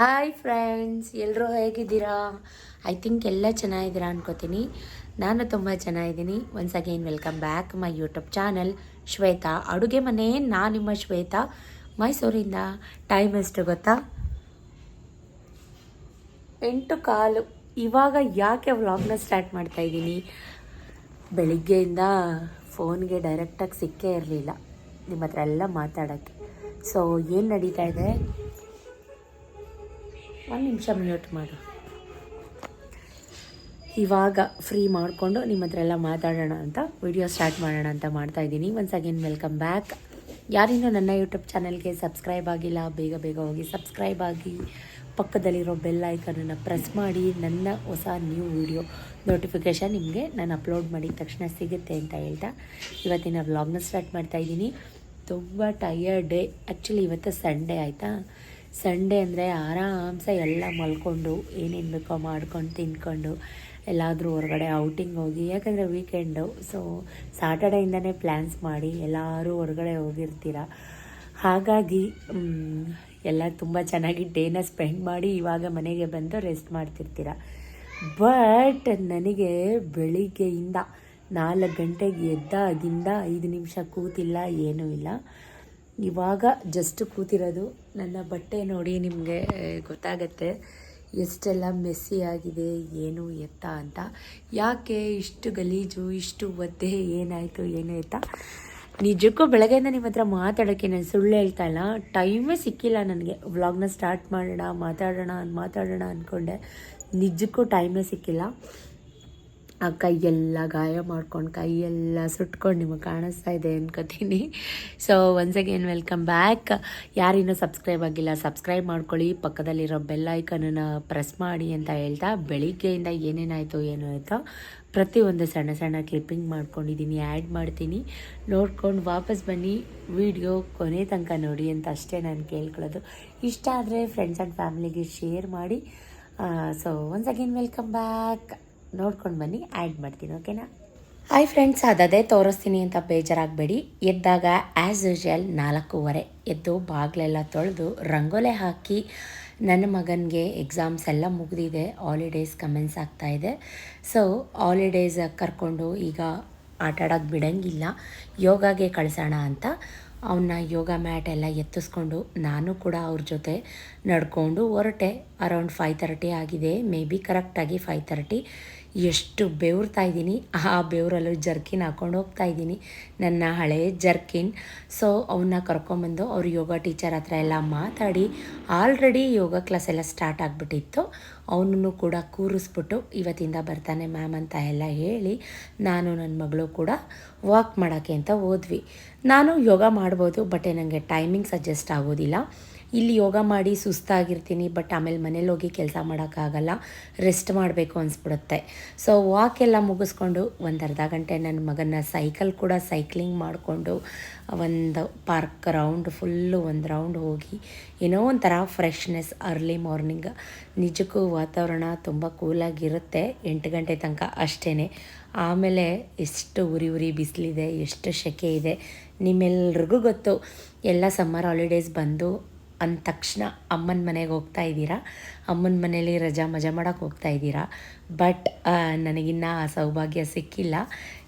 Hi friends ಎಲ್ಲರೂ ಹೇಗಿದ್ದೀರಾ? I think ಎಲ್ಲ ಚೆನ್ನಾಗಿದ್ದೀರಾ ಅನ್ಕೋತೀನಿ. ನಾನು ತುಂಬ ಚೆನ್ನಾಗಿದ್ದೀನಿ. Once again welcome back my YouTube channel Shweta. ಅಡುಗೆ ಮನೆ, ನಾನು ನಿಮ್ಮ ಶ್ವೇತಾ. ಮೈಸೂರಿಂದ ಟೈಮ್ ಎಷ್ಟು ಗೊತ್ತಾ? ಎಂಟು ಕಾಲು. ಇವಾಗ ಯಾಕೆ ವ್ಲಾಗ್ನ ಸ್ಟಾರ್ಟ್ ಮಾಡ್ತಾ ಇದ್ದೀನಿ? ಬೆಳಿಗ್ಗೆಯಿಂದ ಫೋನ್ಗೆ ಡೈರೆಕ್ಟಾಗಿ ಸಿಕ್ಕೇ ಇರಲಿಲ್ಲ. ನಿಮ್ಮ ಹತ್ರ ಎಲ್ಲ ಮಾತಾಡೋಕ್ಕೆ. ಸೊ ಏನು ನಡೀತಾ ಇದೆ? ಒಂದು ನಿಮಿಷ ಮ್ಯೂಟ್ ಮಾಡು. ಇವಾಗ ಫ್ರೀ ಮಾಡಿಕೊಂಡು ನಿಮ್ಮ ಹತ್ರ ಎಲ್ಲ ಮಾತಾಡೋಣ ಅಂತ ವಿಡಿಯೋ ಸ್ಟಾರ್ಟ್ ಮಾಡೋಣ ಅಂತ ಮಾಡ್ತಾ ಇದ್ದೀನಿ. ಒನ್ಸ್ ಅಗೇನ್ ವೆಲ್ಕಮ್ ಬ್ಯಾಕ್ ಯಾರಿನ್ನೂ ನನ್ನ ಯೂಟ್ಯೂಬ್ ಚಾನಲ್ಗೆ ಸಬ್ಸ್ಕ್ರೈಬ್ ಆಗಿಲ್ಲ, ಬೇಗ ಬೇಗ ಹೋಗಿ ಸಬ್ಸ್ಕ್ರೈಬ್ ಆಗಿ, ಪಕ್ಕದಲ್ಲಿರೋ ಬೆಲ್ ಐಕನನ್ನು ಪ್ರೆಸ್ ಮಾಡಿ, ನನ್ನ ಹೊಸ ನ್ಯೂ ವಿಡಿಯೋ ನೋಟಿಫಿಕೇಷನ್ ನಿಮಗೆ ನಾನು ಅಪ್ಲೋಡ್ ಮಾಡಿದ ತಕ್ಷಣ ಸಿಗುತ್ತೆ ಅಂತ ಹೇಳ್ತಾ, ಇವತ್ತಿನ ವ್ಲಾಗ್ನ ಸ್ಟಾರ್ಟ್ ಮಾಡ್ತಾ ಇದ್ದೀನಿ. ತುಂಬ ಟಯರ್ಡ್ ಡೇ ಆ್ಯಕ್ಚುಲಿ ಇವತ್ತು ಸಂಡೇ ಆಯಿತಾ? ಸಂಡೇ ಅಂದರೆ ಆರಾಮ್ಸ ಎಲ್ಲ ಮಲ್ಕೊಂಡು, ಏನೇನು ಬೇಕೋ ಮಾಡ್ಕೊಂಡು, ತಿನ್ಕೊಂಡು, ಎಲ್ಲಾದರೂ ಹೊರಗಡೆ ಔಟಿಂಗ್ ಹೋಗಿ, ಯಾಕಂದರೆ ವೀಕೆಂಡು ಸೊ ಸಾಟರ್ಡೆಯಿಂದನೇ ಪ್ಲ್ಯಾನ್ಸ್ ಮಾಡಿ ಎಲ್ಲರೂ ಹೊರಗಡೆ ಹೋಗಿರ್ತೀರ? ಹಾಗಾಗಿ ಎಲ್ಲ ತುಂಬ ಚೆನ್ನಾಗಿ ಡೇನ ಸ್ಪೆಂಡ್ ಮಾಡಿ ಇವಾಗ ಮನೆಗೆ ಬಂದು ರೆಸ್ಟ್ ಮಾಡ್ತಿರ್ತೀರ? ಬಟ್ ನನಗೆ ಬೆಳಿಗ್ಗೆಯಿಂದ ನಾಲ್ಕು ಗಂಟೆಗೆ ಎದ್ದಾಗಿಂದ ಐದು ನಿಮಿಷ ಕೂತಿಲ್ಲ, ಏನೂ ಇಲ್ಲ. ಇವಾಗ ಜಸ್ಟ್ ಕೂತಿರೋದು. ನನ್ನ ಬಟ್ಟೆ ನೋಡಿ ನಿಮಗೆ ಗೊತ್ತಾಗತ್ತೆ. ಎಷ್ಟೆಲ್ಲ ಮೆಸ್ಸಿ ಆಗಿದೆ, ಏನು ಎತ್ತ ಅಂತ. ಯಾಕೆ ಇಷ್ಟು ಗಲೀಜು, ಇಷ್ಟು ಒದ್ದೆ, ಏನಾಯಿತು, ಏನು ಎತ್ತ? ನಿಜಕ್ಕೂ ಬೆಳಗ್ಗೆಯಿಂದ ನಿಮ್ಮ ಹತ್ರ ಮಾತಾಡೋಕ್ಕೆ ನಾನು ಸುಳ್ಳು ಹೇಳ್ತಾ ಇಲ್ಲ. ಟೈಮೇ ಸಿಕ್ಕಿಲ್ಲ ನನಗೆ. ವ್ಲಾಗ್ನ ಸ್ಟಾರ್ಟ್ ಮಾಡೋಣ, ಮಾತಾಡೋಣ ಮಾತಾಡೋಣ ಅಂದ್ಕೊಂಡೆ ನಿಜಕ್ಕೂ ಟೈಮೇ ಸಿಕ್ಕಿಲ್ಲ. ಆ ಕೈಯೆಲ್ಲ ಗಾಯ ಮಾಡ್ಕೊಂಡು, ಕೈಯೆಲ್ಲ ಸುಟ್ಕೊಂಡು ನಿಮಗೆ ಕಾಣಿಸ್ತಾ ಇದೆ ಅನ್ಕೋತೀನಿ. So once again welcome back ಯಾರಿನ್ನೂ subscribe ಆಗಿಲ್ಲ ಸಬ್ಸ್ಕ್ರೈಬ್ ಮಾಡ್ಕೊಳ್ಳಿ. ಪಕ್ಕದಲ್ಲಿರೋ ಬೆಲ್ ಐಕನನ್ನು ಪ್ರೆಸ್ ಮಾಡಿ ಅಂತ ಹೇಳ್ತಾ ಬೆಳಿಗ್ಗೆಯಿಂದ ಏನೇನಾಯಿತು, ಏನು ಆಯಿತು, ಪ್ರತಿಯೊಂದು ಸಣ್ಣ ಸಣ್ಣ ಕ್ಲಿಪ್ಪಿಂಗ್ ಮಾಡ್ಕೊಂಡಿದ್ದೀನಿ ಆ್ಯಡ್ ಮಾಡ್ತೀನಿ. ನೋಡ್ಕೊಂಡು ವಾಪಸ್ ಬನ್ನಿ. ವಿಡಿಯೋ ಕೊನೆ ತನಕ ನೋಡಿ ಅಂತ ಅಷ್ಟೇ ನಾನು ಕೇಳ್ಕೊಳ್ಳೋದು. ಇಷ್ಟ ಆದರೆ ಫ್ರೆಂಡ್ಸ್ ಆ್ಯಂಡ್ ಫ್ಯಾಮಿಲಿಗೆ ಶೇರ್ ಮಾಡಿ. So once again welcome back ನೋಡ್ಕೊಂಡು ಬನ್ನಿ ಆ್ಯಡ್ ಮಾಡ್ತೀನಿ ಓಕೆನಾ ಹಾಯ್ ಫ್ರೆಂಡ್ಸ್ ಅದದೇ ತೋರಿಸ್ತೀನಿ ಅಂತ ಬೇಜಾರಾಗಬೇಡಿ. ಎದ್ದಾಗ ಆ್ಯಸ್ ಯೂಶುವಲ್ ನಾಲ್ಕೂವರೆ, ಎದ್ದು ಬಾಗಿಲೆಲ್ಲ ತೊಳೆದು ರಂಗೋಲೆ ಹಾಕಿ ನನ್ನ ಮಗನಿಗೆ ಎಕ್ಸಾಮ್ಸ್ ಎಲ್ಲ ಮುಗಿದಿದೆ ಹಾಲಿಡೇಸ್ ಕಮೆನ್ಸ್ ಆಗ್ತಾಯಿದೆ ಸೊ ಹಾಲಿಡೇಸ್ ಕರ್ಕೊಂಡು ಈಗ ಆಟ ಆಡೋಕ್ಕೆ ಬಿಡಂಗಿಲ್ಲ, ಯೋಗಾಗೆ ಕಳಿಸೋಣ ಅಂತ. ಅವನ್ನ ಯೋಗ ಮ್ಯಾಟ್ ಎಲ್ಲ ಎತ್ತಿಸ್ಕೊಂಡು ನಾನು ಕೂಡ ಅವ್ರ ಜೊತೆ ನಡ್ಕೊಂಡು ಹೊರಟೆ ಅರೌಂಡ್ ಫೈವ್ ತರ್ಟಿ ಆಗಿದೆ ಮೇ ಬಿ ಕರೆಕ್ಟಾಗಿ ಫೈವ್ ತರ್ಟಿ ಎಷ್ಟು ಬೆವರ್ತಾ ಇದ್ದೀನಿ. ಆ ಬೆವರಲ್ಲೂ ಜರ್ಕಿನ್ ಹಾಕೊಂಡು ಹೋಗ್ತಾ ಇದ್ದೀನಿ. ನನ್ನ ಹಳೆ ಜರ್ಕಿನ್. ಸೊ ಅವನ್ನ ಕರ್ಕೊಂಬಂದು ಅವ್ರ ಯೋಗ ಟೀಚರ್ ಹತ್ರ ಎಲ್ಲ ಮಾತಾಡಿ ಆಲ್ರೆಡಿ ಯೋಗ ಕ್ಲಾಸ್ ಎಲ್ಲ ಸ್ಟಾರ್ಟ್ ಆಗಿಬಿಟ್ಟಿತ್ತು. ಅವನನ್ನು ಕೂಡ ಕೂರಿಸ್ಬಿಟ್ಟು ಇವತ್ತಿಂದ ಬರ್ತಾನೆ ಮ್ಯಾಮ್ ಅಂತ ಎಲ್ಲ ಹೇಳಿ, ನಾನು ನನ್ನ ಮಗಳು ಕೂಡ ವಾಕ್ ಮಾಡೋಕ್ಕೆ ಅಂತ ಹೋದ್ವಿ. ನಾನು ಯೋಗ ಮಾಡ್ಬೋದು ಬಟ್ ನನಗೆ ಟೈಮಿಂಗ್ ಸಜೆಸ್ಟ್ ಆಗೋದಿಲ್ಲ. ಇಲ್ಲಿ ಯೋಗ ಮಾಡಿ ಸುಸ್ತಾಗಿರ್ತೀನಿ ಬಟ್ ಆಮೇಲೆ ಮನೇಲಿ ಹೋಗಿ ಕೆಲಸ ಮಾಡೋಕ್ಕಾಗಲ್ಲ ರೆಸ್ಟ್ ಮಾಡಬೇಕು ಅನಿಸ್ಬಿಡುತ್ತೆ. ಸೊ ವಾಕ್ ಎಲ್ಲ ಮುಗಿಸ್ಕೊಂಡು ಒಂದು ಅರ್ಧ ಗಂಟೆ ನನ್ನ ಮಗನ ಸೈಕಲ್ ಕೂಡ ಸೈಕ್ಲಿಂಗ್ ಮಾಡಿಕೊಂಡು, ಒಂದು ಪಾರ್ಕ್ ರೌಂಡ್ ಫುಲ್ಲು ಒಂದು ರೌಂಡ್ ಹೋಗಿ, ಏನೋ ಒಂಥರ ಫ್ರೆಶ್ನೆಸ್ ಅರ್ಲಿ ಮಾರ್ನಿಂಗ್ ನಿಜಕ್ಕೂ ವಾತಾವರಣ ತುಂಬ ಕೂಲಾಗಿರುತ್ತೆ ಎಂಟು ಗಂಟೆ ತನಕ ಅಷ್ಟೇ ಆಮೇಲೆ ಎಷ್ಟು ಉರಿ ಉರಿ ಬಿಸಿಲಿದೆ, ಎಷ್ಟು ಸೆಕೆ ಇದೆ, ನಿಮ್ಮೆಲ್ರಿಗೂ ಗೊತ್ತು. ಎಲ್ಲ ಸಮ್ಮರ್ ಹಾಲಿಡೇಸ್ ಬಂದು ಅಂದ ತಕ್ಷಣ ಅಮ್ಮನ ಮನೆಗೆ ಹೋಗ್ತಾ ಇದ್ದೀರಾ? ಅಮ್ಮನ ಮನೇಲಿ ರಜಾ ಮಜಾ ಮಾಡೋಕ್ಕೆ ಹೋಗ್ತಾ ಇದ್ದೀರಾ? ಬಟ್ ನನಗಿನ್ನ ಆ ಸೌಭಾಗ್ಯ ಸಿಕ್ಕಿಲ್ಲ.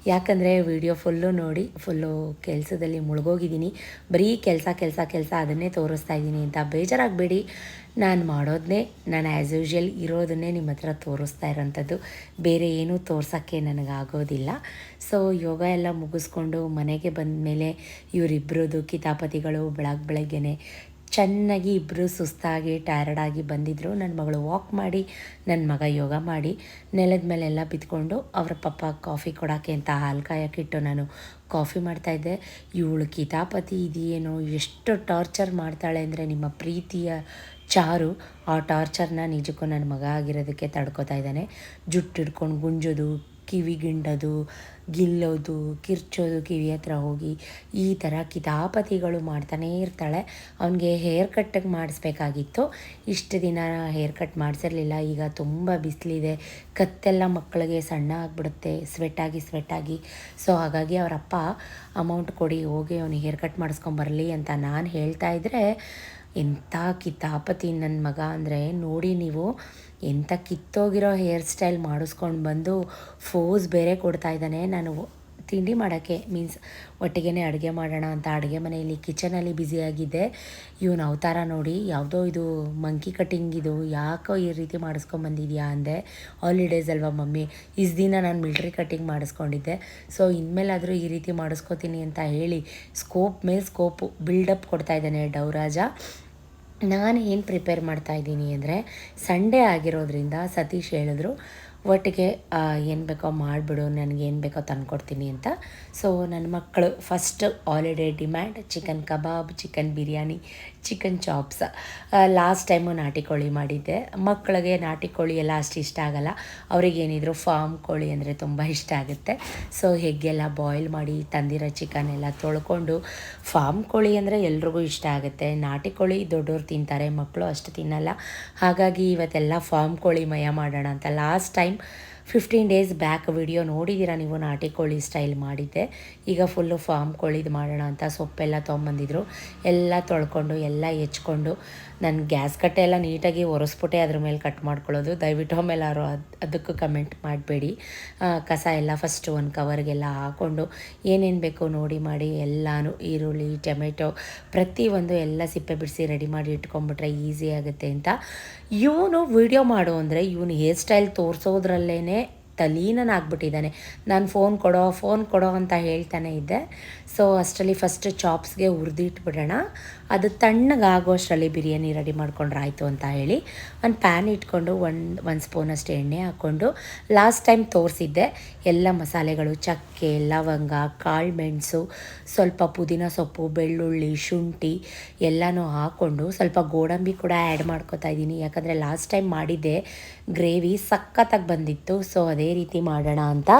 ಯಾಕಂದರೆ ವಿಡಿಯೋ ಫುಲ್ಲು ನೋಡಿ, ಫುಲ್ಲು ಕೆಲಸದಲ್ಲಿ ಮುಳುಗೋಗಿದ್ದೀನಿ. ಬರೀ ಕೆಲಸ ಕೆಲಸ ಕೆಲಸ ಅದನ್ನೇ ತೋರಿಸ್ತಾ ಇದ್ದೀನಿ ಅಂತ ಬೇಜಾರಾಗಬೇಡಿ. ನಾನು ಮಾಡೋದನ್ನೇ ನಾನು ಆ್ಯಸ್ ಯೂಶ್ವಲ್ ಇರೋದನ್ನೇ ನಿಮ್ಮ ಹತ್ರ ತೋರಿಸ್ತಾ ಇರೋಂಥದ್ದು. ಬೇರೆ ಏನೂ ತೋರ್ಸೋಕ್ಕೆ ನನಗಾಗೋದಿಲ್ಲ. ಸೊ ಯೋಗ ಎಲ್ಲ ಮುಗಿಸ್ಕೊಂಡು ಮನೆಗೆ ಬಂದ ಮೇಲೆ ಇವರಿಬ್ಬರದು ಕಿತಾಪತಿಗಳು ಬೆಳಗ್ಗೆ ಬೆಳಗ್ಗೆನೆ ಚೆನ್ನಾಗಿ ಇಬ್ಬರು ಸುಸ್ತಾಗಿ ಟಯರ್ಡಾಗಿ ಬಂದಿದ್ದರು ನನ್ನ ಮಗಳು ವಾಕ್ ಮಾಡಿ ನನ್ನ ಮಗ ಯೋಗ ಮಾಡಿ, ನೆಲದ ಮೇಲೆಲ್ಲ ಬಿದ್ಕೊಂಡು ಅವರ ಪಪ್ಪ ಕಾಫಿ ಕೊಡೋಕ್ಕೆ ಅಂತ ಹಾಲು ಕಾಯೋಕ್ಕಿಟ್ಟು ನಾನು ಕಾಫಿ ಮಾಡ್ತಾಯಿದ್ದೆ ಇವಳು ಕಿತಾಪತಿ ಇದೆಯೇನೋ ಎಷ್ಟು ಟಾರ್ಚರ್ ಮಾಡ್ತಾಳೆ ಅಂದರೆ ನಿಮ್ಮ ಪ್ರೀತಿಯ ಚಾರು. ಆ ಟಾರ್ಚರ್ನ ನಿಜಕ್ಕೂ ನನ್ನ ಮಗ ಆಗಿರೋದಕ್ಕೆ ತಡ್ಕೊತಾ ಇದ್ದಾನೆ. ಜುಟ್ಟು ಹಿಡ್ಕೊಂಡು ಗುಂಜೋದು ಕಿವಿ ಗಿಂಡೋದು, ಗಿಲ್ಲೋದು, ಕಿರ್ಚೋದು, ಕಿವಿ ಹತ್ರ ಹೋಗಿ ಈ ಥರ ಕಿತಾಪತಿಗಳು ಮಾಡ್ತಾನೇ ಇರ್ತಾಳೆ. ಅವನಿಗೆ ಹೇರ್ ಕಟ್ಟಿಗೆ ಮಾಡಿಸ್ಬೇಕಾಗಿತ್ತು. ಇಷ್ಟು ದಿನ ಹೇರ್ ಕಟ್ ಮಾಡಿಸಿರ್ಲಿಲ್ಲ. ಈಗ ತುಂಬ ಬಿಸಿಲಿದೆ. ಕತ್ತೆಲ್ಲ ಮಕ್ಕಳಿಗೆ ಸಣ್ಣ ಆಗಿಬಿಡುತ್ತೆ. ಸ್ವೆಟ್ಟಾಗಿ ಸ್ವೆಟ್ಟಾಗಿ ಸೊ ಹಾಗಾಗಿ ಅವರಪ್ಪ ಅಮೌಂಟ್ ಕೊಡಿ, ಹೋಗಿ ಅವನಿಗೆ ಹೇರ್ ಕಟ್ ಮಾಡಿಸ್ಕೊಂಬರಲಿ ಅಂತ ನಾನು ಹೇಳ್ತಾ ಇದ್ದರೆ ಎಂಥ ಕಿತಾಪತಿ ನನ್ನ ಮಗ ಅಂದರೆ ನೋಡಿ ನೀವು ಎಂಥ ಕಿತ್ತೋಗಿರೋ ಹೇರ್ ಸ್ಟೈಲ್ ಮಾಡಿಸ್ಕೊಂಡು ಬಂದು ಫೋಸ್ ಬೇರೆ ಕೊಡ್ತಾ ಇದ್ದಾನೆ. ನಾನು ತಿಂಡಿ ಮಾಡೋಕ್ಕೆ ಮೀನ್ಸ್ ಒಟ್ಟಿಗೆ ಅಡುಗೆ ಮಾಡೋಣ ಅಂತ ಅಡುಗೆ ಮನೆಯಲ್ಲಿ ಕಿಚನಲ್ಲಿ ಬ್ಯುಸಿಯಾಗಿದ್ದೆ ಇವನು ಅವತಾರ ನೋಡಿ, ಯಾವುದೋ ಇದು ಮಂಕಿ ಕಟಿಂಗ್ ಇದು ಯಾಕೋ ಈ ರೀತಿ ಮಾಡಿಸ್ಕೊಂಬಂದಿದ್ಯಾ ಅಂದೆ. ಹಾಲಿಡೇಸ್ ಅಲ್ವಾ ಮಮ್ಮಿ, ಇಸ್ ದಿನ ನಾನು ಮಿಲ್ಟ್ರಿ ಕಟ್ಟಿಂಗ್ ಮಾಡಿಸ್ಕೊಂಡಿದ್ದೆ. ಸೊ ಇನ್ಮೇಲಾದರೂ ಈ ರೀತಿ ಮಾಡಿಸ್ಕೋತೀನಿ ಅಂತ ಹೇಳಿ ಸ್ಕೋಪ್ ಮೇಲೆ ಸ್ಕೋಪು ಬಿಲ್ಡಪ್ ಕೊಡ್ತಾ ಇದ್ದಾನೆ ಡೌರಾಜ ನಾನು ಏನು ಪ್ರಿಪೇರ್ ಮಾಡ್ತಾ ಇದ್ದೀನಿ ಅಂದರೆ ಸಂಡೇ ಆಗಿರೋದ್ರಿಂದ ಸತೀಶ್ ಹೇಳಿದ್ರು, ಒಟ್ಟಿಗೆ ಏನು ಬೇಕೋ ಮಾಡಿಬಿಡು, ನನಗೆ ಏನು ಬೇಕೋ ತಂದುಕೊಡ್ತೀನಿ ಅಂತ. ಸೊ ನನ್ನ ಮಕ್ಕಳು first holiday demand chicken kabab chicken biryani chicken chops. Last time ನಾಟಿ ಕೋಳಿ ಮಾಡಿದ್ದೆ. ಮಕ್ಕಳಿಗೆ ನಾಟಿ ಕೋಳಿ ಎಲ್ಲ ಅಷ್ಟು ಇಷ್ಟ ಆಗಲ್ಲ. ಅವರಿಗೇನಿದ್ರು ಫಾರ್ಮ್ ಕೋಳಿ ಅಂದರೆ ತುಂಬ ಇಷ್ಟ ಆಗುತ್ತೆ. ಸೊ ಹೆಗ್ಗೆಲ್ಲ ಬಾಯ್ಲ್ ಮಾಡಿ, ತಂದಿರೋ ಚಿಕನ್ ಎಲ್ಲ ತೊಳ್ಕೊಂಡು ಫಾರ್ಮ್ ಕೋಳಿ ಅಂದರೆ ಎಲ್ರಿಗೂ ಇಷ್ಟ ಆಗುತ್ತೆ. ನಾಟಿ ಕೋಳಿ ದೊಡ್ಡವ್ರು ತಿಂತಾರೆ ಮಕ್ಕಳು ಅಷ್ಟು ತಿನ್ನಲ್ಲ. ಹಾಗಾಗಿ ಇವತ್ತೆಲ್ಲ ಫಾರ್ಮ್ ಕೋಳಿ ಮಯ ಮಾಡೋಣ ಅಂತ last time fifteen days back video ನೋಡಿದ್ದೀರಾ ನೀವು? ನಾಟಿ ಕೋಳಿ ಸ್ಟೈಲ್ ಮಾಡಿದ್ದೆ. ಈಗ ಫುಲ್ಲು ಫಾರ್ಮ್ ಕೋಳಿದು ಮಾಡೋಣ ಅಂತ ಸೊಪ್ಪೆಲ್ಲ ತೊಗೊಂಬಂದಿದ್ರು ಎಲ್ಲ ತೊಳ್ಕೊಂಡು, ಎಲ್ಲ ಹೆಚ್ಕೊಂಡು ನಾನು ಗ್ಯಾಸ್ ಕಟ್ಟೆ ಎಲ್ಲ ನೀಟಾಗಿ ಒರೆಸ್ಬಿಟ್ಟೆ, ಅದ್ರ ಮೇಲೆ ಕಟ್ ಮಾಡ್ಕೊಳ್ಳೋದು. ದಯವಿಟ್ಟು ಆಮೇಲೆ ಅದು, ಅದಕ್ಕೂ ಕಮೆಂಟ್ ಮಾಡಬೇಡಿ. ಕಸ ಎಲ್ಲ ಫಸ್ಟ್ ಒಂದು ಕವರ್ಗೆಲ್ಲ ಹಾಕ್ಕೊಂಡು ಏನೇನು ಬೇಕೋ ನೋಡಿ ಮಾಡಿ, ಎಲ್ಲನೂ ಈರುಳ್ಳಿ, ಟೊಮೆಟೊ ಪ್ರತಿಯೊಂದು ಎಲ್ಲ ಸಿಪ್ಪೆ ಬಿಡಿಸಿ ರೆಡಿ ಮಾಡಿ ಇಟ್ಕೊಂಬಿಟ್ರೆ ಈಸಿ ಆಗುತ್ತೆ ಅಂತ. ಇವನು ವಿಡಿಯೋ ಮಾಡು ಅಂದರೆ ಇವನು ಹೇರ್ ಸ್ಟೈಲ್ ತೋರಿಸೋದ್ರಲ್ಲೇ ತಲೀನನಾಗ್ಬಿಟ್ಟಿದ್ದಾನೆ. ನಾನು ಫೋನ್ ಕೊಡೋ ಫೋನ್ ಕೊಡೋ ಅಂತ ಹೇಳ್ತಾನೆ ಇದ್ದೆ. ಸೊ ಅಷ್ಟರಲ್ಲಿ ಫಸ್ಟ್ ಚಾಪ್ಸ್ಗೆ ಹುರಿದಿಟ್ಬಿಡೋಣ ಅದು ತಣ್ಣಗಾಗೋಷ್ಟರಲ್ಲಿ ಬಿರಿಯಾನಿ ರೆಡಿ ಮಾಡ್ಕೊಂಡ್ರೆ ಆಯಿತು ಅಂತ ಹೇಳಿ. ಒಂದು ಪ್ಯಾನ್ ಇಟ್ಕೊಂಡು ಒಂದು ಒಂದು ಸ್ಪೂನಷ್ಟು ಎಣ್ಣೆ ಹಾಕ್ಕೊಂಡು ಲಾಸ್ಟ್ ಟೈಮ್ ತೋರಿಸಿದ್ದೆ. ಎಲ್ಲ ಮಸಾಲೆಗಳು, ಚಕ್ಕೆ, ಲವಂಗ, ಕಾಳು ಮೆಣಸು, ಸ್ವಲ್ಪ ಪುದೀನ ಸೊಪ್ಪು, ಬೆಳ್ಳುಳ್ಳಿ, ಶುಂಠಿ ಎಲ್ಲನೂ ಹಾಕ್ಕೊಂಡು ಸ್ವಲ್ಪ ಗೋಡಂಬಿ ಕೂಡ ಆ್ಯಡ್ ಮಾಡ್ಕೊತಾ ಇದ್ದೀನಿ. ಯಾಕಂದರೆ ಲಾಸ್ಟ್ ಟೈಮ್ ಮಾಡಿದ್ದೆ ಗ್ರೇವಿ ಸಖತ್ತಾಗಿ ಬಂದಿತ್ತು. ಸೊ ಅದೇ ರೀತಿ ಮಾಡೋಣ ಅಂತ.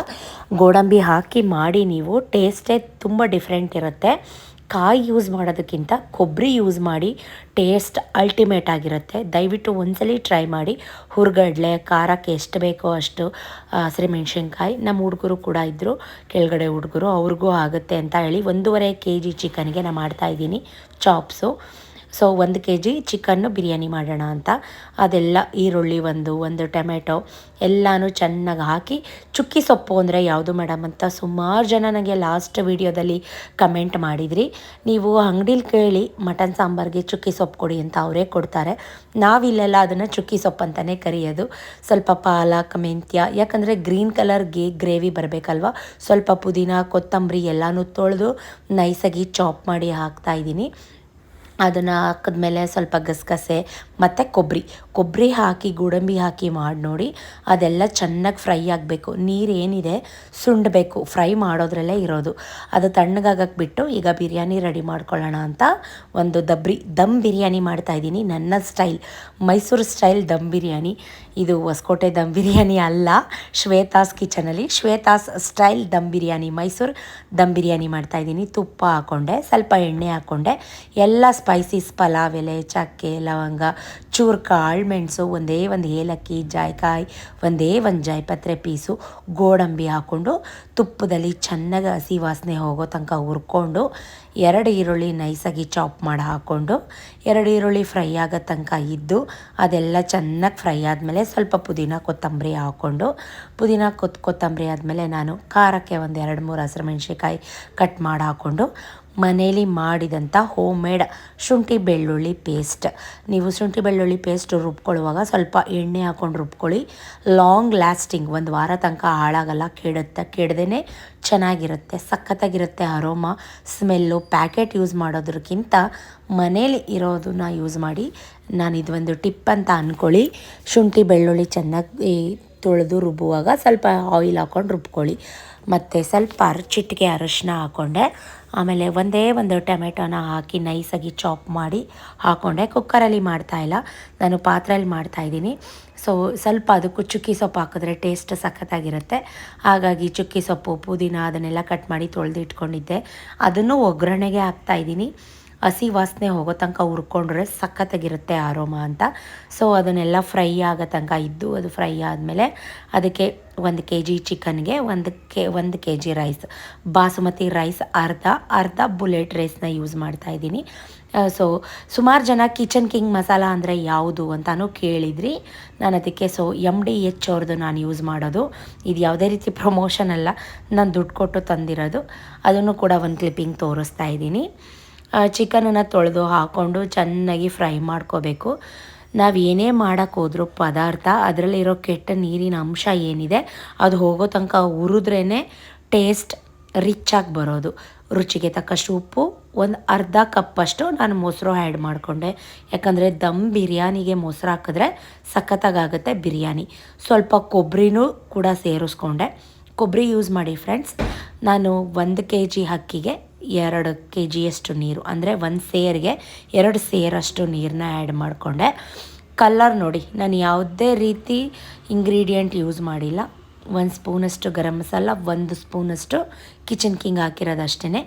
ಗೋಡಂಬಿ ಹಾಕಿ ಮಾಡಿ ನೀವು ಟೇಸ್ಟೇ ತುಂಬ ಡಿಫ್ರೆಂಟ್ ಇರುತ್ತೆ. ಕಾಯಿ ಯೂಸ್ ಮಾಡೋದಕ್ಕಿಂತ ಕೊಬ್ಬರಿ ಯೂಸ್ ಮಾಡಿ ಟೇಸ್ಟ್ ಅಲ್ಟಿಮೇಟ್ ಆಗಿರುತ್ತೆ. ದಯವಿಟ್ಟು ಒಂದ್ಸಲಿ ಟ್ರೈ ಮಾಡಿ. ಹುರ್ಗಡ್ಲೆ, ಖಾರಕ್ಕೆ ಎಷ್ಟು ಬೇಕೋ ಅಷ್ಟು ಹಸಿಮೆಣ್ಸಿನ್ಕಾಯಿ ನಮ್ಮ ಹುಡುಗರು ಕೂಡ ಇದ್ದರು ಕೆಳಗಡೆ ಹುಡುಗರು, ಅವ್ರಿಗೂ ಆಗುತ್ತೆ ಅಂತ ಹೇಳಿ ಒಂದೂವರೆ ಕೆ ಜಿ ಚಿಕನ್ಗೆ ನಾನು ಮಾಡ್ತಾಯಿದ್ದೀನಿ ಚಾಪ್ಸು ಸೊ ಒಂದು ಕೆ ಜಿ ಚಿಕನ್ನು ಬಿರಿಯಾನಿ ಮಾಡೋಣ ಅಂತ. ಅದೆಲ್ಲ ಈರುಳ್ಳಿ ಒಂದು ಒಂದು ಟೊಮೆಟೊ ಎಲ್ಲನೂ ಚೆನ್ನಾಗಿ ಹಾಕಿ, ಚುಕ್ಕಿ ಸೊಪ್ಪು ಅಂದರೆ ಯಾವುದು ಮೇಡಮ್ ಅಂತ ಸುಮಾರು ಜನ ನನಗೆ ಲಾಸ್ಟ್ ವೀಡಿಯೋದಲ್ಲಿ ಕಮೆಂಟ್ ಮಾಡಿದ್ರಿ. ನೀವು ಅಂಗಡೀಲಿ ಕೇಳಿ ಮಟನ್ ಸಾಂಬಾರಿಗೆ ಚುಕ್ಕಿ ಸೊಪ್ಪು ಕೊಡಿ ಅಂತ ಅವರೇ ಕೊಡ್ತಾರೆ. ನಾವಿಲ್ಲೆಲ್ಲ ಅದನ್ನು ಚುಕ್ಕಿ ಸೊಪ್ಪು ಅಂತಲೇ ಕರೆಯೋದು. ಸ್ವಲ್ಪ ಪಾಲಕ್, ಮೆಂತ್ಯ, ಯಾಕಂದರೆ ಗ್ರೀನ್ ಕಲರ್ಗೆ ಗ್ರೇವಿ ಬರಬೇಕಲ್ವ? ಸ್ವಲ್ಪ ಪುದೀನ, ಕೊತ್ತಂಬರಿ ಎಲ್ಲನೂ ತೊಳೆದು ನೈಸಾಗಿ ಚಾಪ್ ಮಾಡಿ ಹಾಕ್ತಾಯಿದ್ದೀನಿ ಅದನ್ನು ಹಾಕಿದ್ಮೇಲೆ ಸ್ವಲ್ಪ ಗಸಗಸೆ, ಮತ್ತು ಕೊಬ್ಬರಿ ಕೊಬ್ಬರಿ ಹಾಕಿ, ಗೋಡಂಬಿ ಹಾಕಿ ಮಾಡಿ ನೋಡಿ, ಅದೆಲ್ಲ ಚೆನ್ನಾಗಿ ಫ್ರೈ ಆಗಬೇಕು. ನೀರು ಏನಿದೆ ಸುಂಡಬೇಕು. ಫ್ರೈ ಮಾಡೋದ್ರಲ್ಲೇ ಇರೋದು. ಅದು ತಣ್ಣಗಾಗಕ್ಕೆ ಬಿಟ್ಟು ಈಗ ಬಿರಿಯಾನಿ ರೆಡಿ ಮಾಡ್ಕೊಳ್ಳೋಣ ಅಂತ ಒಂದು ದಬ್ರಿ, ದಮ್ ಬಿರಿಯಾನಿ ಮಾಡ್ತಾಯಿದ್ದೀನಿ ನನ್ನ ಸ್ಟೈಲ್, ಮೈಸೂರು ಸ್ಟೈಲ್ ದಮ್ ಬಿರಿಯಾನಿ. ಇದು ಹೊಸಕೋಟೆ ದಮ್ ಬಿರಿಯಾನಿ ಅಲ್ಲ, ಶ್ವೇತಾಸ್ ಕಿಚನಲ್ಲಿ ಶ್ವೇತಾಸ್ ಸ್ಟೈಲ್ ದಮ್ ಬಿರಿಯಾನಿ, ಮೈಸೂರು ದಮ್ ಬಿರಿಯಾನಿ ಮಾಡ್ತಾಯಿದ್ದೀನಿ ತುಪ್ಪ ಹಾಕ್ಕೊಂಡೆ ಸ್ವಲ್ಪ ಎಣ್ಣೆ ಹಾಕ್ಕೊಂಡೆ ಎಲ್ಲ ಸ್ಪೈಸೀಸ್ ಪಲಾವ್, ಎಲೆ, ಚಕ್ಕೆ, ಲವಂಗ ಚೂರು ಕಾಳು ಮೆಣಸು ಒಂದೇ ಒಂದು ಏಲಕ್ಕಿ, ಜಾಯ್ಕಾಯಿ, ಒಂದೇ ಒಂದು ಜಾಯ್ಪತ್ರೆ ಪೀಸು, ಗೋಡಂಬಿ ಹಾಕ್ಕೊಂಡು ತುಪ್ಪದಲ್ಲಿ ಚೆನ್ನಾಗಿ ಹಸಿ ವಾಸನೆ ಹೋಗೋ ತನಕ ಹುರ್ಕೊಂಡು ಎರಡು ಈರುಳ್ಳಿ ನೈಸಾಗಿ ಚಾಪ್ ಮಾಡಿ ಹಾಕ್ಕೊಂಡು ಎರಡು ಈರುಳ್ಳಿ ಫ್ರೈ ಆಗೋ ತನಕ ಇದ್ದು ಅದೆಲ್ಲ ಚೆನ್ನಾಗಿ ಫ್ರೈ ಆದಮೇಲೆ ಸ್ವಲ್ಪ ಪುದೀನ ಕೊತ್ತಂಬರಿ ಹಾಕ್ಕೊಂಡು ಪುದೀನ ಕೊತ್ ಕೊತ್ತಂಬರಿ ಆದಮೇಲೆ ನಾನು ಖಾರಕ್ಕೆ ಒಂದು ಎರಡು ಮೂರು ಹಸಿರು ಮೆಣಸಿನ್ಕಾಯಿ ಕಟ್ ಮಾಡಿ ಹಾಕ್ಕೊಂಡು ಮನೇಲಿ ಮಾಡಿದಂಥ ಹೋಮ್ ಮೇಡ್ ಶುಂಠಿ ಬೆಳ್ಳುಳ್ಳಿ ಪೇಸ್ಟ್ ನೀವು ಶುಂಠಿ ಬೆಳ್ಳುಳ್ಳಿ ಪೇಸ್ಟ್ ರುಬ್ಕೊಳ್ಳುವಾಗ ಸ್ವಲ್ಪ ಎಣ್ಣೆ ಹಾಕ್ಕೊಂಡು ರುಬ್ಕೊಳ್ಳಿ. ಲಾಂಗ್ ಲಾಸ್ಟಿಂಗ್ ಒಂದು ವಾರ ತನಕ ಹಾಳಾಗಲ್ಲ, ಕೆಡುತ್ತೆ ಕೆಡದೇ ಚೆನ್ನಾಗಿರುತ್ತೆ, ಸಖತ್ತಾಗಿರುತ್ತೆ ಅರೋಮ ಸ್ಮೆಲ್ಲು ಪ್ಯಾಕೆಟ್ ಯೂಸ್ ಮಾಡೋದ್ರಕ್ಕಿಂತ ಮನೇಲಿ ಇರೋದನ್ನ ಯೂಸ್ ಮಾಡಿ. ನಾನು ಇದೊಂದು ಟಿಪ್ ಅಂತ ಅಂದ್ಕೊಳ್ಳಿ ಶುಂಠಿ ಬೆಳ್ಳುಳ್ಳಿ ಚೆನ್ನಾಗಿ ತೊಳೆದು ರುಬ್ಬುವಾಗ ಸ್ವಲ್ಪ ಆಯಿಲ್ ಹಾಕ್ಕೊಂಡು ರುಬ್ಕೊಳ್ಳಿ. ಮತ್ತು ಸ್ವಲ್ಪ ಅರಚಿಟ್ಟಿಗೆ ಅರಶಿನ ಹಾಕ್ಕೊಂಡೆ ಆಮೇಲೆ ಒಂದೇ ಒಂದು ಟೊಮೆಟೊನ ಹಾಕಿ ನೈಸಾಗಿ ಚಾಪ್ ಮಾಡಿ ಹಾಕ್ಕೊಂಡೆ ಕುಕ್ಕರಲ್ಲಿ ಮಾಡ್ತಾಯಿಲ್ಲ ನಾನು ಪಾತ್ರೆಯಲ್ಲಿ ಮಾಡ್ತಾಯಿದ್ದೀನಿ ಸೊ ಸ್ವಲ್ಪ ಅದಕ್ಕೂ ಚುಕ್ಕಿ ಸೊಪ್ಪು ಹಾಕಿದ್ರೆ ಟೇಸ್ಟ್ ಸಖತ್ತಾಗಿರುತ್ತೆ. ಹಾಗಾಗಿ ಚುಕ್ಕಿ ಸೊಪ್ಪು, ಪುದೀನ ಅದನ್ನೆಲ್ಲ ಕಟ್ ಮಾಡಿ ತೊಳೆದಿಟ್ಕೊಂಡಿದ್ದೆ. ಅದನ್ನು ಒಗ್ಗರಣೆಗೆ ಹಾಕ್ತಾಯಿದ್ದೀನಿ ಹಸಿ ವಾಸನೆ ಹೋಗೋ ತನಕ ಹುರ್ಕೊಂಡ್ರೆ ಸಖತ್ತಾಗಿರುತ್ತೆ ಆರೋಮ ಅಂತ. ಸೊ ಅದನ್ನೆಲ್ಲ ಫ್ರೈ ಆಗೋ ತನಕ ಇದ್ದು ಅದು ಫ್ರೈ ಆದಮೇಲೆ ಅದಕ್ಕೆ ಒಂದು ಕೆ ಜಿ ಚಿಕನ್ಗೆ ಒಂದು ಕೆ ಒಂದು K G rice basmati rice ಅರ್ಧ ಅರ್ಧ ಬುಲೆಟ್ ರೈಸ್ನ ಯೂಸ್ ಮಾಡ್ತಾ ಇದ್ದೀನಿ. ಸೊ ಸುಮಾರು ಜನ ಕಿಚನ್ ಕಿಂಗ್ ಮಸಾಲ ಅಂದರೆ ಯಾವುದು ಅಂತಾನೂ ಕೇಳಿದ್ರಿ. ನಾನು ಅದಕ್ಕೆ ಸೊ ಎಂ ಡಿ ಎಚ್ ಅವ್ರದ್ದು ನಾನು ಯೂಸ್ ಮಾಡೋದು. ಇದು ಯಾವುದೇ ರೀತಿ ಪ್ರಮೋಷನ್ ಅಲ್ಲ, ನಾನು ದುಡ್ಡು ಕೊಟ್ಟು ತಂದಿರೋದು. ಅದನ್ನು ಕೂಡ ಒಂದು ಕ್ಲಿಪ್ಪಿಂಗ್ ತೋರಿಸ್ತಾ ಇದ್ದೀನಿ. ಚಿಕನನ್ನು ತೊಳೆದು ಹಾಕ್ಕೊಂಡು ಚೆನ್ನಾಗಿ ಫ್ರೈ ಮಾಡ್ಕೋಬೇಕು. ನಾವು ಏನೇ ಮಾಡೋಕ್ಕೆ ಹೋದ್ರೂ ಪದಾರ್ಥ, ಅದರಲ್ಲಿರೋ ಕೆಟ್ಟ ನೀರಿನ ಅಂಶ ಏನಿದೆ, ಅದು ಹೋಗೋ ತನಕ ಹುರಿದ್ರೇ ಟೇಸ್ಟ್ ರಿಚ್ ಆಗಿ ಬರೋದು. ರುಚಿಗೆ ತಕ್ಕಷ್ಟು ಉಪ್ಪು, ಒಂದು ಅರ್ಧ ಕಪ್ಪಷ್ಟು ನಾನು ಮೊಸರು ಆ್ಯಡ್ ಮಾಡಿಕೊಂಡೆ. ಯಾಕಂದರೆ ದಮ್ ಬಿರಿಯಾನಿಗೆ ಮೊಸರು ಹಾಕಿದ್ರೆ ಸಖತ್ತಾಗುತ್ತೆ ಬಿರಿಯಾನಿ. ಸ್ವಲ್ಪ ಕೊಬ್ಬರಿನೂ ಕೂಡ ಸೇರಿಸ್ಕೊಂಡೆ. ಕೊಬ್ಬರಿ ಯೂಸ್ ಮಾಡಿ ಫ್ರೆಂಡ್ಸ್ ನಾನು ಒಂದು ಕೆ ಜಿ ಅಕ್ಕಿಗೆ ಎರಡು ಕೆ ಜಿಯಷ್ಟು ನೀರು. ಅಂದರೆ ಒಂದು ಸೇರಿಗೆ ಎರಡು ಸೇರಷ್ಟು ನೀರನ್ನ ಆ್ಯಡ್ ಮಾಡಿಕೊಂಡೆ. ಕಲ್ಲರ್ ನೋಡಿ, ನಾನು ಯಾವುದೇ ರೀತಿ ಇಂಗ್ರೀಡಿಯೆಂಟ್ ಯೂಸ್ ಮಾಡಿಲ್ಲ. ಒಂದು ಸ್ಪೂನಷ್ಟು ಗರಂ ಮಸಾಲ, ಒಂದು ಸ್ಪೂನಷ್ಟು ಕಿಚನ್ ಕಿಂಗ್ ಹಾಕಿರೋದು ಅಷ್ಟೇ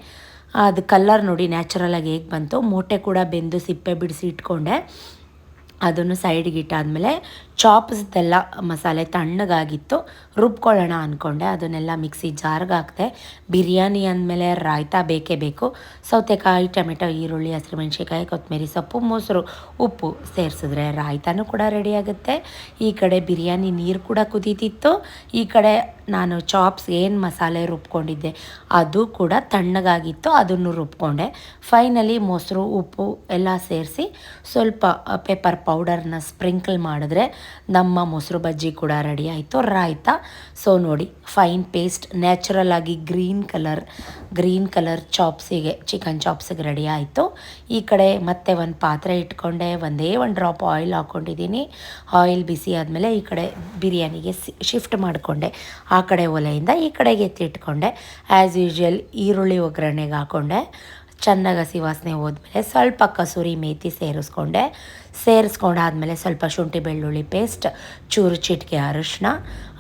ಅದು ಕಲ್ಲರ್ ನೋಡಿ ನ್ಯಾಚುರಲಾಗಿ ಹೇಗೆ ಬಂತು ಮೊಟ್ಟೆ ಕೂಡ ಬೆಂದು ಸಿಪ್ಪೆ ಬಿಡಿಸಿ ಇಟ್ಕೊಂಡೆ. ಅದನ್ನು ಸೈಡ್ಗೆ ಇಟ್ಟಾದಮೇಲೆ ಚಾಪ್ಸ್ದೆಲ್ಲ ಮಸಾಲೆ ತಣ್ಣಗಾಗಿತ್ತು, ರುಬ್ಕೊಳ್ಳೋಣ ಅಂದ್ಕೊಂಡೆ ಅದನ್ನೆಲ್ಲ ಮಿಕ್ಸಿ ಜಾರ್ಗೆ ಹಾಕಿದೆ, ಬಿರಿಯಾನಿ ಅಂದಮೇಲೆ ರಾಯ್ತಾ ಬೇಕೇ ಬೇಕು. ಸೌತೆಕಾಯಿ, ಟೊಮೆಟೊ, ಈರುಳ್ಳಿ ಹಸಿರುಮೆಣ್ಸಿಕಾಯಿ ಕೊತ್ತಂಬರಿ ಸೊಪ್ಪು, ಮೊಸರು, ಉಪ್ಪು ಸೇರಿಸಿದ್ರೆ ರಾಯ್ತಾನೂ ಕೂಡ ರೆಡಿ ಆಗುತ್ತೆ. ಈ ಕಡೆ ಬಿರಿಯಾನಿ ನೀರು ಕೂಡ ಕುದೀತಿತ್ತು. ಈ ಕಡೆ ನಾನು ಚಾಪ್ಸ್ ಏನು ಮಸಾಲೆ ರುಬ್ಕೊಂಡಿದ್ದೆ, ಅದು ಕೂಡ ತಣ್ಣಗಾಗಿತ್ತು, ಅದನ್ನು ರುಬ್ಕೊಂಡೆ. ಫೈನಲಿ ಮೊಸರು, ಉಪ್ಪು ಎಲ್ಲ ಸೇರಿಸಿ ಸ್ವಲ್ಪ ಪೇಪರ್ ಪೌಡರ್ನ ಸ್ಪ್ರಿಂಕಲ್ ಮಾಡಿದ್ರೆ ನಮ್ಮ ಮೊಸರು ಬಜ್ಜಿ ಕೂಡ ರೆಡಿ ಆಯಿತು, ರಾಯ್ತಾ? ಸೊ ನೋಡಿ ಫೈನ್ ಪೇಸ್ಟ್ ನ್ಯಾಚುರಲ್ ಆಗಿ ಗ್ರೀನ್ ಕಲರ್ ಗ್ರೀನ್ ಕಲರ್ ಚಾಪ್ಸಿಗೆ ಚಿಕನ್ ಚಾಪ್ಸಿಗೆ ರೆಡಿ ಆಯಿತು. ಈ ಕಡೆ ಮತ್ತೆ ಒಂದು ಪಾತ್ರೆ ಇಟ್ಕೊಂಡೆ, ಒಂದೇ ಒಂದು ಡ್ರಾಪ್ ಆಯಿಲ್ ಹಾಕ್ಕೊಂಡಿದ್ದೀನಿ ಆಯಿಲ್ ಬಿಸಿ ಆದಮೇಲೆ ಈ ಕಡೆ ಬಿರಿಯಾನಿಗೆ ಶಿಫ್ಟ್ ಮಾಡಿಕೊಂಡೆ. ಆ ಕಡೆ ಒಲೆಯಿಂದ ಈ ಕಡೆಗೆ ಎತ್ತಿಟ್ಕೊಂಡೆ ಆ್ಯಸ್ ಯೂಶ್ವಲ್ ಈರುಳ್ಳಿ ಒಗ್ಗರಣೆಗೆ ಹಾಕ್ಕೊಂಡೆ ಚೆನ್ನಾಗಿ ಹಸಿ ವಾಸನೆ ಹೋದ್ಮೇಲೆ ಸ್ವಲ್ಪ ಕಸೂರಿ ಮೇತಿ ಸೇರಿಸ್ಕೊಂಡೆ. ಸೇರಿಸ್ಕೊಂಡಾದ್ಮೇಲೆ ಸ್ವಲ್ಪ ಶುಂಠಿ ಬೆಳ್ಳುಳ್ಳಿ ಪೇಸ್ಟ್, ಚೂರು ಚಿಟಿಕೆ ಅರಿಶಿನ,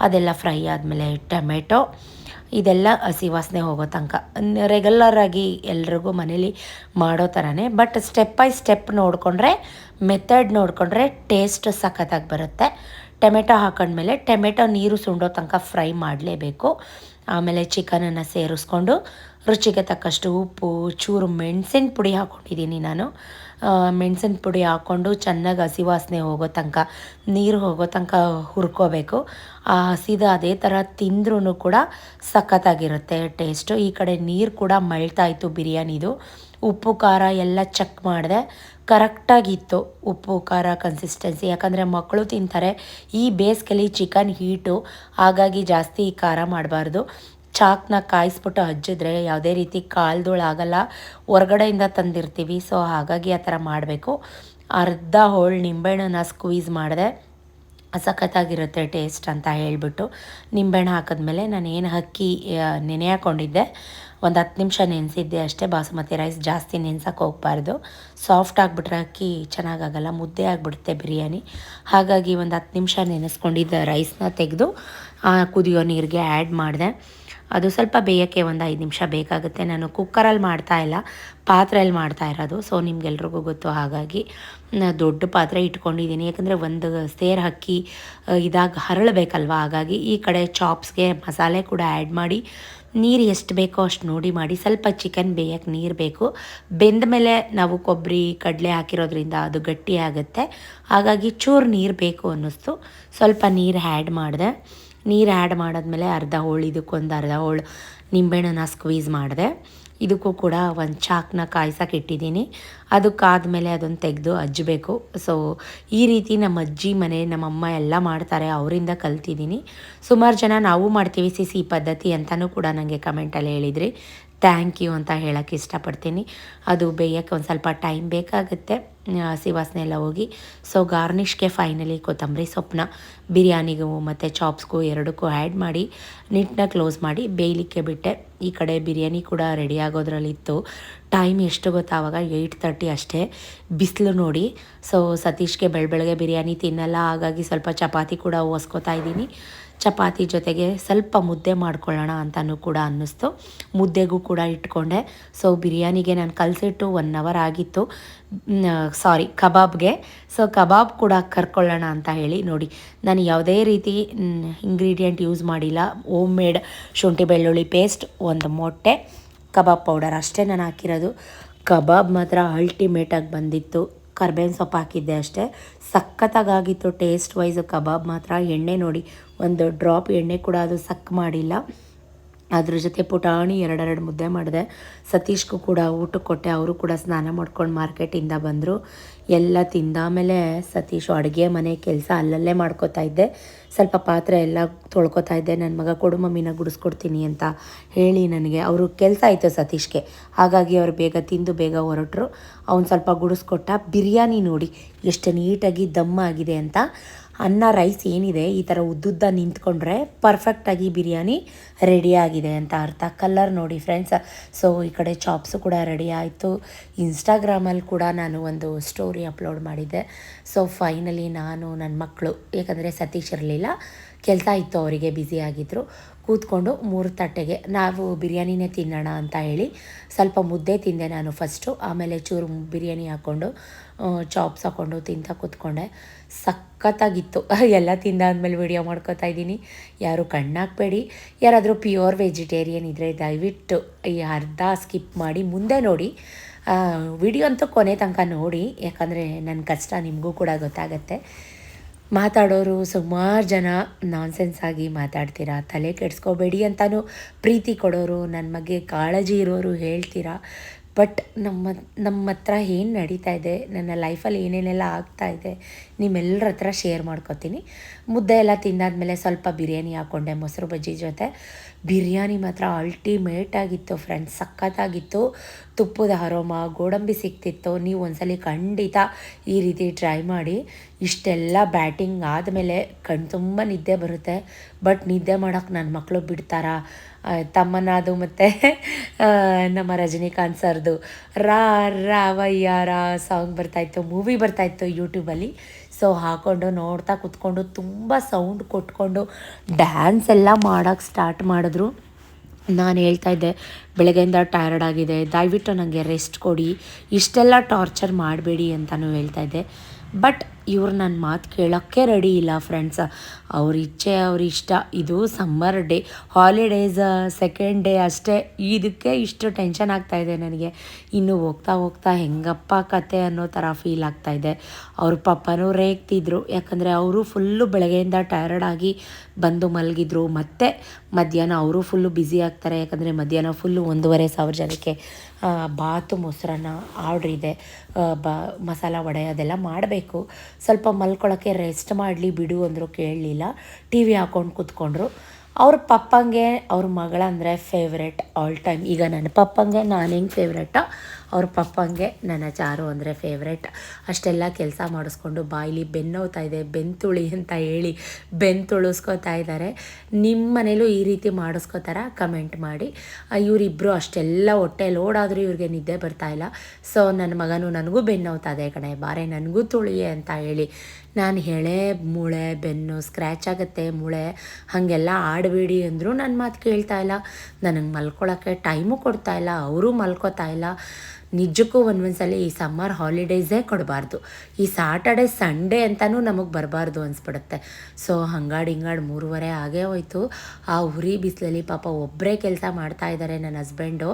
ಅದೆಲ್ಲ ಫ್ರೈ ಆದಮೇಲೆ ಟೊಮೆಟೊ. ಇದೆಲ್ಲ ಹಸಿ ವಾಸನೆ ಹೋಗೋ ತನಕ. ರೆಗ್ಯುಲರಾಗಿ ಎಲ್ರಿಗೂ ಮನೇಲಿ ಮಾಡೋ ಥರನೇ ಬಟ್ ಸ್ಟೆಪ್ ಬೈ ಸ್ಟೆಪ್ ನೋಡಿಕೊಂಡ್ರೆ ಮೆಥಡ್ ನೋಡಿಕೊಂಡ್ರೆ ಟೇಸ್ಟ್ ಸಖತ್ತಾಗಿ ಬರುತ್ತೆ. ಟೊಮೆಟೊ ಹಾಕೊಂಡ್ಮೇಲೆ ಟೊಮೆಟೊ ನೀರು ಸುಂಡೋ ತನಕ ಫ್ರೈ ಮಾಡಲೇಬೇಕು. ಆಮೇಲೆ ಚಿಕನನ್ನು ಸೇರಿಸ್ಕೊಂಡು ರುಚಿಗೆ ತಕ್ಕಷ್ಟು ಉಪ್ಪು, ಚೂರು ಮೆಣಸಿನ ಪುಡಿ ಹಾಕ್ಕೊಂಡಿದ್ದೀನಿ ನಾನು. ಮೆಣಸಿನ ಪುಡಿ ಹಾಕ್ಕೊಂಡು ಚೆನ್ನಾಗಿ ಹಸಿ ವಾಸನೆ ಹೋಗೋ ತನಕ, ನೀರು ಹೋಗೋ ತನಕ ಹುರ್ಕೋಬೇಕು. ಆ ಹಸಿದ ಅದೇ ಥರ ತಿಂದ್ರೂ ಕೂಡ ಸಖತ್ತಾಗಿರುತ್ತೆ ಟೇಸ್ಟು. ಈ ಕಡೆ ನೀರು ಕೂಡ ಮಳ್ತಾಯಿತ್ತು ಬಿರಿಯಾನಿದು. ಉಪ್ಪು, ಖಾರ ಎಲ್ಲ ಚೆಕ್ ಮಾಡಿದೆ. ಕರೆಕ್ಟಾಗಿತ್ತು ಉಪ್ಪು, ಖಾರ ಕನ್ಸಿಸ್ಟೆನ್ಸಿ ಯಾಕಂದರೆ ಮಕ್ಕಳು ತಿಂತಾರೆ, ಈ ಬೇಸ್ಗೆಲಿ ಚಿಕನ್ ಹೀಟು ಹಾಗಾಗಿ ಜಾಸ್ತಿ ಖಾರ ಮಾಡಬಾರ್ದು. ಚಾಕ್ನ ಕಾಯಿಸ್ಬಿಟ್ಟು ಹಜ್ಜಿದ್ರೆ ಯಾವುದೇ ರೀತಿ ಕಾಲ್ದೊಳಾಗಲ್ಲ ಹೊರಗಡೆಯಿಂದ ತಂದಿರ್ತೀವಿ ಸೊ ಹಾಗಾಗಿ ಆ ಥರ ಮಾಡಬೇಕು. ಅರ್ಧ ಹೋಳು ನಿಂಬೆಹಣ್ಣನ್ನು ಸ್ಕ್ವೀಸ್ ಮಾಡಿದೆ. ಸಖತ್ತಾಗಿರುತ್ತೆ ಟೇಸ್ಟ್ ಅಂತ ಹೇಳಿಬಿಟ್ಟು ನಿಂಬೆಹಣ್ಣು ಹಾಕಿದ್ಮೇಲೆ ನಾನು ಏನು ಅಕ್ಕಿ ನೆನೆ ಹಾಕ್ಕೊಂಡಿದ್ದೆ ಒಂದು ಹತ್ತು ನಿಮಿಷ ನೆನೆಸಿದ್ದೆ ಅಷ್ಟೇ, ಬಾಸುಮತಿ ರೈಸ್ ಜಾಸ್ತಿ ನೆನ್ಸಕ್ಕೆ ಹೋಗ್ಬಾರ್ದು. ಸಾಫ್ಟ್ ಆಗಿಬಿಟ್ರೆ ಅಕ್ಕಿ ಚೆನ್ನಾಗಾಗಲ್ಲ, ಮುದ್ದೆ ಆಗಿಬಿಡುತ್ತೆ ಬಿರಿಯಾನಿ. ಹಾಗಾಗಿ ಒಂದು ಹತ್ತು ನಿಮಿಷ ನೆನೆಸ್ಕೊಂಡಿದ್ದ ರೈಸ್ನ ತೆಗೆದು ಕುದಿಯೋ ನೀರಿಗೆ ಆ್ಯಡ್ ಮಾಡಿದೆ. ಅದು ಸ್ವಲ್ಪ ಬೇಯೋಕ್ಕೆ ಒಂದು ಐದು ನಿಮಿಷ ಬೇಕಾಗುತ್ತೆ. ನಾನು ಕುಕ್ಕರಲ್ಲಿ ಮಾಡ್ತಾ ಇಲ್ಲ ಪಾತ್ರೆಯಲ್ಲಿ ಮಾಡ್ತಾ ಇರೋದು ಸೊ ನಿಮ್ಗೆಲ್ರಿಗೂ ಗೊತ್ತು ಹಾಗಾಗಿ ದೊಡ್ಡ ಪಾತ್ರೆ ಇಟ್ಕೊಂಡಿದ್ದೀನಿ ಯಾಕಂದರೆ ಒಂದು ಸೇರು ಅಕ್ಕಿ, ಇದಾಗಿ ಹರಳಬೇಕಲ್ವ? ಹಾಗಾಗಿ ಈ ಕಡೆ ಚಾಪ್ಸ್ಗೆ ಮಸಾಲೆ ಕೂಡ ಆ್ಯಡ್ ಮಾಡಿ ನೀರು ಎಷ್ಟು ಬೇಕೋ ಅಷ್ಟು ನೋಡಿ ಮಾಡಿ, ಸ್ವಲ್ಪ ಚಿಕನ್ ಬೇಯಕ್ಕೆ ನೀರು ಬೇಕು. ಬೆಂದ ಮೇಲೆ ನಾವು ಕೊಬ್ಬರಿ ಕಡಲೆ ಹಾಕಿರೋದ್ರಿಂದ ಅದು ಗಟ್ಟಿ ಆಗುತ್ತೆ. ಹಾಗಾಗಿ ಚೂರು ನೀರು ಬೇಕು ಅನ್ನಿಸ್ತು. ಸ್ವಲ್ಪ ನೀರು ಆ್ಯಡ್ ಮಾಡಿದೆ. ನೀರು ಆ್ಯಡ್ ಮಾಡಿದ್ಮೇಲೆ ಅರ್ಧ ಹೋಳು, ಇದಕ್ಕೊಂದು ಅರ್ಧ ಹೋಳು ನಿಂಬೆಹಣ್ಣನ್ನ ಸ್ಕ್ವೀಸ್ ಮಾಡಿದೆ. ಇದಕ್ಕೂ ಕೂಡ ಒಂದು ಚಾಕ್ನ ಕಾಯ್ಸಕ್ಕೆ ಇಟ್ಟಿದ್ದೀನಿ. ಅದಕ್ಕಾದಮೇಲೆ ಅದನ್ನು ತೆಗೆದು ಹಜ್ಜಬೇಕು ಸೊ ಈ ರೀತಿ ನಮ್ಮ ಅಜ್ಜಿ ಮನೆ ನಮ್ಮಮ್ಮ ಎಲ್ಲ ಮಾಡ್ತಾರೆ, ಅವರಿಂದ ಕಲ್ತಿದ್ದೀನಿ. ಸುಮಾರು ಜನ ನಾವು ಮಾಡ್ತೀವಿ ಸಿ ಸಿ ಪದ್ಧತಿ ಅಂತಲೂ ಕೂಡ ನನಗೆ ಕಮೆಂಟಲ್ಲಿ ಹೇಳಿದ್ರಿ. ಥ್ಯಾಂಕ್ ಯು ಅಂತ ಹೇಳೋಕ್ಕೆ ಇಷ್ಟಪಡ್ತೀನಿ. ಅದು ಬೇಯಕ್ಕೆ ಒಂದು ಸ್ವಲ್ಪ ಟೈಮ್ ಬೇಕಾಗುತ್ತೆ. ಹಸಿ ವಾಸನೆ ಎಲ್ಲ ಹೋಗಿ. ಸೊ ಗಾರ್ನಿಷ್ಗೆ ಫೈನಲಿ ಕೊತ್ತಂಬರಿ ಸೊಪ್ಪನ್ನ ಬಿರಿಯಾನಿಗೂ ಮತ್ತು ಚಾಪ್ಸ್ಗೂ ಎರಡಕ್ಕೂ ಆ್ಯಡ್ ಮಾಡಿ ನಿಟ್ಟನ್ನ ಕ್ಲೋಸ್ ಮಾಡಿ ಬೇಯಲಿಕ್ಕೆ ಬಿಟ್ಟೆ. ಈ ಕಡೆ ಬಿರಿಯಾನಿ ಕೂಡ ರೆಡಿ ಆಗೋದ್ರಲ್ಲಿತ್ತು. ಟೈಮ್ ಎಷ್ಟು ಗೊತ್ತಾ? ಆವಾಗ ಏಯ್ಟ್ ತರ್ಟಿ ಅಷ್ಟೇ. ಬಿಸಿಲು ನೋಡಿ. ಸೊ ಸತೀಶ್ಗೆ ಬೆಳ ಬೆಳಗ್ಗೆ ಬಿರಿಯಾನಿ ತಿನ್ನಲ್ಲ. ಹಾಗಾಗಿ ಸ್ವಲ್ಪ ಚಪಾತಿ ಕೂಡ ಓಸ್ಕೊತಾ ಇದ್ದೀನಿ. ಚಪಾತಿ ಜೊತೆಗೆ ಸ್ವಲ್ಪ ಮುದ್ದೆ ಮಾಡ್ಕೊಳ್ಳೋಣ ಅಂತಲೂ ಕೂಡ ಅನ್ನಿಸ್ತು. ಮುದ್ದೆಗೂ ಕೂಡ ಇಟ್ಕೊಂಡೆ. ಸೊ ಬಿರಿಯಾನಿಗೆ ನಾನು ಕಲಸಿಟ್ಟು ಒನ್ ಅವರ್ ಆಗಿತ್ತು. ಸಾರಿ ಕಬಾಬ್ಗೆ. ಸೊ ಕಬಾಬ್ ಕೂಡ ಕರ್ಕೊಳ್ಳೋಣ ಅಂತ ಹೇಳಿ ನೋಡಿ. ನಾನು ಯಾವುದೇ ರೀತಿ ಇಂಗ್ರೀಡಿಯೆಂಟ್ ಯೂಸ್ ಮಾಡಿಲ್ಲ. ಓಮ್ ಮೇಡ್ ಶುಂಠಿ ಬೆಳ್ಳುಳ್ಳಿ ಪೇಸ್ಟ್ ಒಂದು ಮೊಟ್ಟೆ, ಕಬಾಬ್ ಪೌಡರ್ ಅಷ್ಟೇ ನಾನು ಹಾಕಿರೋದು. ಕಬಾಬ್ ಮಾತ್ರ ಅಲ್ಟಿಮೇಟಾಗಿ ಬಂದಿತ್ತು. ಕರ್ಬೇವಿನ ಸೊಪ್ಪು ಹಾಕಿದ್ದೆ ಅಷ್ಟೇ. ಸಖತ್ತಾಗಿತ್ತು ಟೇಸ್ಟ್ ವೈಸು ಕಬಾಬ್ ಮಾತ್ರ. ಎಣ್ಣೆ ನೋಡಿ, ಒಂದು ಡ್ರಾಪ್ ಎಣ್ಣೆ ಕೂಡ ಅದು ಸಕ್ ಮಾಡಿಲ್ಲ. ಅದ್ರ ಜೊತೆ ಪುಟಾಣಿ ಎರಡೆರಡು ಮುದ್ದೆ ಮಾಡಿದೆ. ಸತೀಶ್ಗೂ ಕೂಡ ಊಟಕ್ಕೆ ಕೊಟ್ಟೆ. ಅವರು ಕೂಡ ಸ್ನಾನ ಮಾಡ್ಕೊಂಡು ಮಾರ್ಕೆಟಿಂದ ಬಂದರು. ಎಲ್ಲ ತಿಂದಾಮೇಲೆ ಸತೀಶು ಅಡುಗೆ ಮನೆ ಕೆಲಸ ಅಲ್ಲಲ್ಲೇ ಮಾಡ್ಕೋತಾ ಇದ್ದೆ. ಸ್ವಲ್ಪ ಪಾತ್ರೆ ಎಲ್ಲ ತೊಳ್ಕೊತಾ ಇದ್ದೆ. ನನ್ನ ಮಗ ಕೊಡು ಮಮ್ಮಿನ ಗುಡಿಸ್ಕೊಡ್ತೀನಿ ಅಂತ ಹೇಳಿ ನನಗೆ, ಅವರು ಕೆಲಸ ಆಯಿತು ಸತೀಶ್ಗೆ. ಹಾಗಾಗಿ ಅವ್ರು ಬೇಗ ತಿಂದು ಬೇಗ ಹೊರಟರು. ಅವ್ನು ಸ್ವಲ್ಪ ಗುಡಿಸ್ಕೊಟ್ಟ, ಬಿರಿಯಾನಿ ನೋಡಿ, ಎಷ್ಟು ನೀಟಾಗಿ ದಮ್ಮ ಆಗಿದೆ ಅಂತ ಅನ್ನ ರೈಸ್ ಏನಿದೆ, ಈ ಥರ ಉದ್ದುದ್ದ ನಿಂತ್ಕೊಂಡ್ರೆ ಪರ್ಫೆಕ್ಟಾಗಿ ಬಿರಿಯಾನಿ ರೆಡಿ ಆಗಿದೆ ಅಂತ ಅರ್ಥ. ಕಲ್ಲರ್ ನೋಡಿ ಫ್ರೆಂಡ್ಸ್ ಸೊ ಈ ಕಡೆ ಚಾಪ್ಸು ಕೂಡ ರೆಡಿ ಆಯಿತು. ಇನ್ಸ್ಟಾಗ್ರಾಮಲ್ಲಿ ಕೂಡ ನಾನು ಒಂದು ಸ್ಟೋರಿ ಅಪ್ಲೋಡ್ ಮಾಡಿದ್ದೆ. ಸೊ ಫೈನಲಿ ನಾನು ನನ್ನ ಮಕ್ಕಳು ಯಾಕಂದರೆ ಸತೀಶ್ ಇರಲಿಲ್ಲ, ಕೆಲಸ ಇತ್ತು ಅವರಿಗೆ ಬ್ಯುಸಿ ಆಗಿದ್ದರು ಕೂತ್ಕೊಂಡು ಮೂರು ತಟ್ಟೆಗೆ, ನಾವು ಬಿರಿಯಾನಿನೇ ತಿನ್ನೋಣ ಅಂತ ಹೇಳಿ ಸ್ವಲ್ಪ ಮುದ್ದೆ ತಿಂದೆ ನಾನು ಫಸ್ಟು. ಆಮೇಲೆ ಚೂರು ಬಿರಿಯಾನಿ ಹಾಕ್ಕೊಂಡು ಚಾಪ್ಸ್ ಹಾಕ್ಕೊಂಡು ತಿಂತ ಕೂತ್ಕೊಂಡೆ. ಸಖತ್ತಾಗಿತ್ತು. ಎಲ್ಲ ತಿಂದಾದ್ಮೇಲೆ ವಿಡಿಯೋ ಮಾಡ್ಕೋತಾ ಇದ್ದೀನಿ. ಯಾರು ಕಣ್ಣಾಕ್ಬೇಡಿ. ಯಾರಾದರೂ ಪ್ಯೂರ್ ವೆಜಿಟೇರಿಯನ್ ಇದ್ದರೆ ದಯವಿಟ್ಟು ಈ ಅರ್ಧ ಸ್ಕಿಪ್ ಮಾಡಿ ಮುಂದೆ ನೋಡಿ. ವಿಡಿಯೋ ಅಂತೂ ಕೊನೆ ತನಕ ನೋಡಿ. ಯಾಕಂದರೆ ನನ್ನ ಕಷ್ಟ ನಿಮಗೂ ಕೂಡ ಗೊತ್ತಾಗತ್ತೆ. ಮಾತಾಡೋರು ಸುಮಾರು ಜನ ನಾನ್ಸೆನ್ಸ್ ಆಗಿ ಮಾತಾಡ್ತೀರಾ, ತಲೆ ಕೆಡಿಸ್ಕೋಬೇಡಿ ಅಂತಲೂ ಪ್ರೀತಿ ಕೊಡೋರು ನನ್ನ ಬಗ್ಗೆ ಕಾಳಜಿ ಇರೋರು ಹೇಳ್ತೀರಾ. ಬಟ್ ನಮ್ಮ ನಮ್ಮ ಹತ್ರ ಏನು ನಡೀತಾ ಇದೆ, ನನ್ನ ಲೈಫಲ್ಲಿ ಏನೇನೆಲ್ಲ ಆಗ್ತಾ ಇದೆ ನಿಮ್ಮೆಲ್ಲರ ಹತ್ರ ಶೇರ್ ಮಾಡ್ಕೊತೀನಿ. ಮುದ್ದೆ ಎಲ್ಲ ತಿಂದಾದ್ಮೇಲೆ ಸ್ವಲ್ಪ ಬಿರಿಯಾನಿ ಹಾಕ್ಕೊಂಡೆ ಮೊಸರು ಬಜ್ಜಿ ಜೊತೆ. ಬಿರಿಯಾನಿ ಮಾತ್ರ ಅಲ್ಟಿಮೇಟ್ ಆಗಿತ್ತು ಫ್ರೆಂಡ್ಸ್ ಸಖತ್ತಾಗಿತ್ತು. ತುಪ್ಪದ ಹರೋಮ ಗೋಡಂಬಿ ಸಿಕ್ತಿತ್ತು. ನೀವು ಒಂದ್ಸಲಿ ಖಂಡಿತ ಈ ರೀತಿ ಟ್ರೈ ಮಾಡಿ. ಇಷ್ಟೆಲ್ಲ ಬ್ಯಾಟಿಂಗ್ ಆದಮೇಲೆ ಕಣ್ ತುಂಬ ನಿದ್ದೆ ಬರುತ್ತೆ. ಬಟ್ ನಿದ್ದೆ ಮಾಡೋಕ್ಕೆ ನನ್ನ ಮಕ್ಕಳು ಬಿಡ್ತಾರಾ? ತಮ್ಮನದು ಮತ್ತು ನಮ್ಮ ರಜನಿಕಾಂತ್ ಸರ್ದು. ರಾ ರಾವಯ್ಯಾರ ಸಾಂಗ್ ಬರ್ತಾಯಿತ್ತು ಮೂವಿ ಬರ್ತಾಯಿತ್ತು ಯೂಟ್ಯೂಬಲ್ಲಿ ಸೊ ಹಾಕ್ಕೊಂಡು ನೋಡ್ತಾ ಕುತ್ಕೊಂಡು ತುಂಬ ಸೌಂಡ್ ಕೊಟ್ಕೊಂಡು ಡ್ಯಾನ್ಸ್ ಎಲ್ಲ ಮಾಡೋಕ್ಕೆ ಸ್ಟಾರ್ಟ್ ಮಾಡಿದ್ರು. ನಾನು ಹೇಳ್ತಾ ಇದ್ದೆ, ಬೆಳಗ್ಗೆಯಿಂದ ಟಯರ್ಡ್ ಆಗಿದೆ, ದಯವಿಟ್ಟು ನನಗೆ ರೆಸ್ಟ್ ಕೊಡಿ, ಇಷ್ಟೆಲ್ಲ ಟಾರ್ಚರ್ ಮಾಡಬೇಡಿ ಅಂತಲೂ ಹೇಳ್ತಾ ಇದ್ದೆ. ಬಟ್ ಇವ್ರು ನನ್ನ ಮಾತು ಕೇಳೋಕ್ಕೆ ರೆಡಿ ಇಲ್ಲ ಫ್ರೆಂಡ್ಸ್ ಅವ್ರ ಇಚ್ಛೆ, ಅವ್ರ ಇಷ್ಟ. ಇದು summer day holidays second day ಅಷ್ಟೇ. ಇದಕ್ಕೆ ಇಷ್ಟು ಟೆನ್ಷನ್ ಆಗ್ತಾಯಿದೆ ನನಗೆ. ಇನ್ನು ಹೋಗ್ತಾ ಹೋಗ್ತಾ ಹೆಂಗಪ್ಪ ಕತೆ ಅನ್ನೋ ಥರ ಫೀಲ್ ಆಗ್ತಾಯಿದೆ ಅವ್ರ ಪಪ್ಪನೂ ರೇಗ್ತಿದ್ರು. ಯಾಕಂದರೆ ಅವರು ಫುಲ್ಲು ಬೆಳಗ್ಗೆಯಿಂದ ಟಯರ್ಡ್ ಆಗಿ ಬಂದು ಮಲಗಿದ್ರು. ಮತ್ತೆ ಮಧ್ಯಾಹ್ನ ಅವರು ಫುಲ್ಲು ಬ್ಯುಸಿ ಆಗ್ತಾರೆ. ಯಾಕಂದರೆ ಮಧ್ಯಾಹ್ನ ಫುಲ್ಲು ಒಂದೂವರೆ ಸಾವಿರ ಜನಕ್ಕೆ ಬಾತು ಮೊಸರನ್ನ ಆರ್ಡ್ರ್ ಇದೆ. ಬ, ಮಸಾಲ ವಡೆ ಅದೆಲ್ಲ ಮಾಡಬೇಕು. ಸ್ವಲ್ಪ ಮಲ್ಕೊಳ್ಳೋಕ್ಕೆ ರೆಸ್ಟ್ ಮಾಡಲಿ ಬಿಡು ಅಂದರು ಕೇಳಲಿಲ್ಲ. ಟಿ ವಿ ಹಾಕೊಂಡು ಕೂತ್ಕೊಂಡ್ರು. ಅವ್ರ ಪಪ್ಪಂಗೆ ಅವ್ರ ಮಗಳಂದರೆ ಫೇವ್ರೆಟ್ ಆಲ್ ಟೈಮ್ ಈಗ ನನ್ನ ಪಪ್ಪಂಗೆ ನಾನು ಹೆಂಗೆ ಫೇವ್ರೆಟೋ ಅವ್ರ ಪಪ್ಪಂಗೆ ನನ್ನ ಚಾರು ಅಂದರೆ ಫೇವ್ರೆಟ್ ಅಷ್ಟೆಲ್ಲ ಕೆಲಸ ಮಾಡಿಸ್ಕೊಂಡು ಬಾಯಿಲಿ ಬೆನ್ನೋತಾ ಇದೆ ಬೆಂತುಳಿ ಅಂತ ಹೇಳಿ ಬೆನ್ ತುಳಿಸ್ಕೋತಾ ಇದ್ದಾರೆ. ನಿಮ್ಮ ಮನೇಲೂ ಈ ರೀತಿ ಮಾಡಿಸ್ಕೋತಾರ? ಕಮೆಂಟ್ ಮಾಡಿ. ಇವರಿಬ್ಬರು ಅಷ್ಟೆಲ್ಲ ಹೊಟ್ಟೆ ಲೋಡಾದರೂ ಇವ್ರಿಗೆ ನಿದ್ದೆ ಬರ್ತಾ ಇಲ್ಲ. ಸೊ ನನ್ನ ಮಗನು ನನಗೂ ಬೆನ್ನೋತಾ ಇದೆ ಕಣೆ, ಬಾರೆ ನನಗೂ ತುಳಿಯೆ ಅಂತ ಹೇಳಿ ನಾನು ಎಳೆ ಮೂಳೆ, ಬೆನ್ನು ಸ್ಕ್ರ್ಯಾಚ್ ಆಗುತ್ತೆ ಮೂಳೆ, ಹಾಗೆಲ್ಲ ಆಡಬೇಡಿ ಅಂದರೂ ನನ್ನ ಮಾತು ಕೇಳ್ತಾ ಇಲ್ಲ. ನನಗೆ ಮಲ್ಕೊಳ್ಳೋಕ್ಕೆ ಟೈಮು ಕೊಡ್ತಾ ಇಲ್ಲ, ಅವರು ಮಲ್ಕೋತಾ ಇಲ್ಲ. ನಿಜಕ್ಕೂ ಒಂದೊಂದ್ಸಲಿ ಈ ಸಮ್ಮರ್ ಹಾಲಿಡೇಸೇ ಕೊಡಬಾರ್ದು. ಈ ಸಾಟರ್ಡೆ ಸಂಡೇ ಅಂತಲೂ ನಮಗೆ ಬರಬಾರ್ದು ಅನಿಸ್ಬಿಡುತ್ತೆ. ಸೊ ಹಂಗಾಡು ಹಿಂಗಾಡು ಮೂರುವರೆ ಆಗೇ ಹೋಯ್ತು. ಆ ಉರಿ ಬಿಸಿಲಲ್ಲಿ ಪಾಪ ಒಬ್ಬರೇ ಕೆಲಸ ಮಾಡ್ತಾ ಇದ್ದಾರೆ ನನ್ನ ಹಸ್ಬೆಂಡು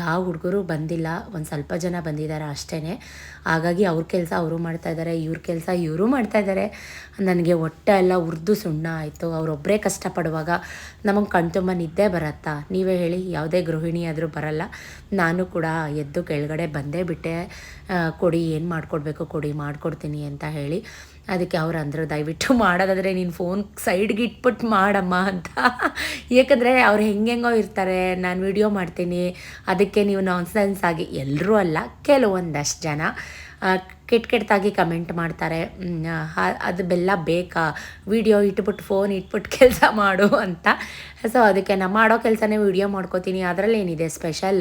ಯಾವ ಹುಡುಗರು ಬಂದಿಲ್ಲ, ಒಂದು ಸ್ವಲ್ಪ ಜನ ಬಂದಿದ್ದಾರೆ ಅಷ್ಟೇ ಹಾಗಾಗಿ ಅವ್ರ ಕೆಲಸ ಅವರು ಮಾಡ್ತಾ ಇದ್ದಾರೆ ಇವ್ರ ಕೆಲಸ ಇವರು ಮಾಡ್ತಾ ಇದ್ದಾರೆ ನನಗೆ ಹೊಟ್ಟೆ ಎಲ್ಲ ಉರ್ದು ಸುಣ್ಣ ಆಯಿತು. ಅವರೊಬ್ಬರೇ ಕಷ್ಟಪಡುವಾಗ ನಮಗೆ ಕಣ್ತುಂಬ ನಿದ್ದೆ ಬರತ್ತಾ? ನೀವೇ ಹೇಳಿ, ಯಾವುದೇ ಗೃಹಿಣಿ ಆದರೂ ಬರಲ್ಲ. ನಾನು ಕೂಡ ಎದ್ದು ಕೆಳಗಡೆ ಬಂದೇ ಬಿಟ್ಟೆ. ಕೊಡಿ, ಏನು ಮಾಡಿಕೊಡ್ಬೇಕು, ಕೊಡಿ, ಮಾಡಿಕೊಡ್ತೀನಿ ಅಂತ ಹೇಳಿ ಅದಕ್ಕೆ ಅವ್ರು ಅಂದರು, ದಯವಿಟ್ಟು ಮಾಡೋದಾದರೆ ನೀನು ಫೋನ್ ಸೈಡ್ಗೆ ಇಟ್ಬಿಟ್ಟು ಮಾಡಮ್ಮ ಅಂತ. ಏಕೆಂದರೆ ಅವ್ರು ಹೆಂಗೆಂಗೋ ಇರ್ತಾರೆ, ನಾನು ವಿಡಿಯೋ ಮಾಡ್ತೀನಿ, ಅದಕ್ಕೆ ನೀವು ನಾನ್ಸೆನ್ಸ್ ಆಗಿ. ಎಲ್ಲರೂ ಅಲ್ಲ, ಕೆಲವೊಂದಷ್ಟು ಜನ. ಕೆಟ್ಟ ಕೆಟ್ಟದಾಗಿ ಕಮೆಂಟ್ ಮಾಡ್ತಾರೆ ಅದು ಬೆಲ್ಲ ಬೇಕಾ? ವಿಡಿಯೋ ಇಟ್ಬಿಟ್ಟು ಫೋನ್ ಇಟ್ಬಿಟ್ಟು ಕೆಲಸ ಮಾಡು ಅಂತ. ಸೊ ಅದಕ್ಕೆ ನಾನು ಮಾಡೋ ಕೆಲಸನೇ ವಿಡಿಯೋ ಮಾಡ್ಕೋತೀನಿ ಅದರಲ್ಲಿ ಏನಿದೆ ಸ್ಪೆಷಲ್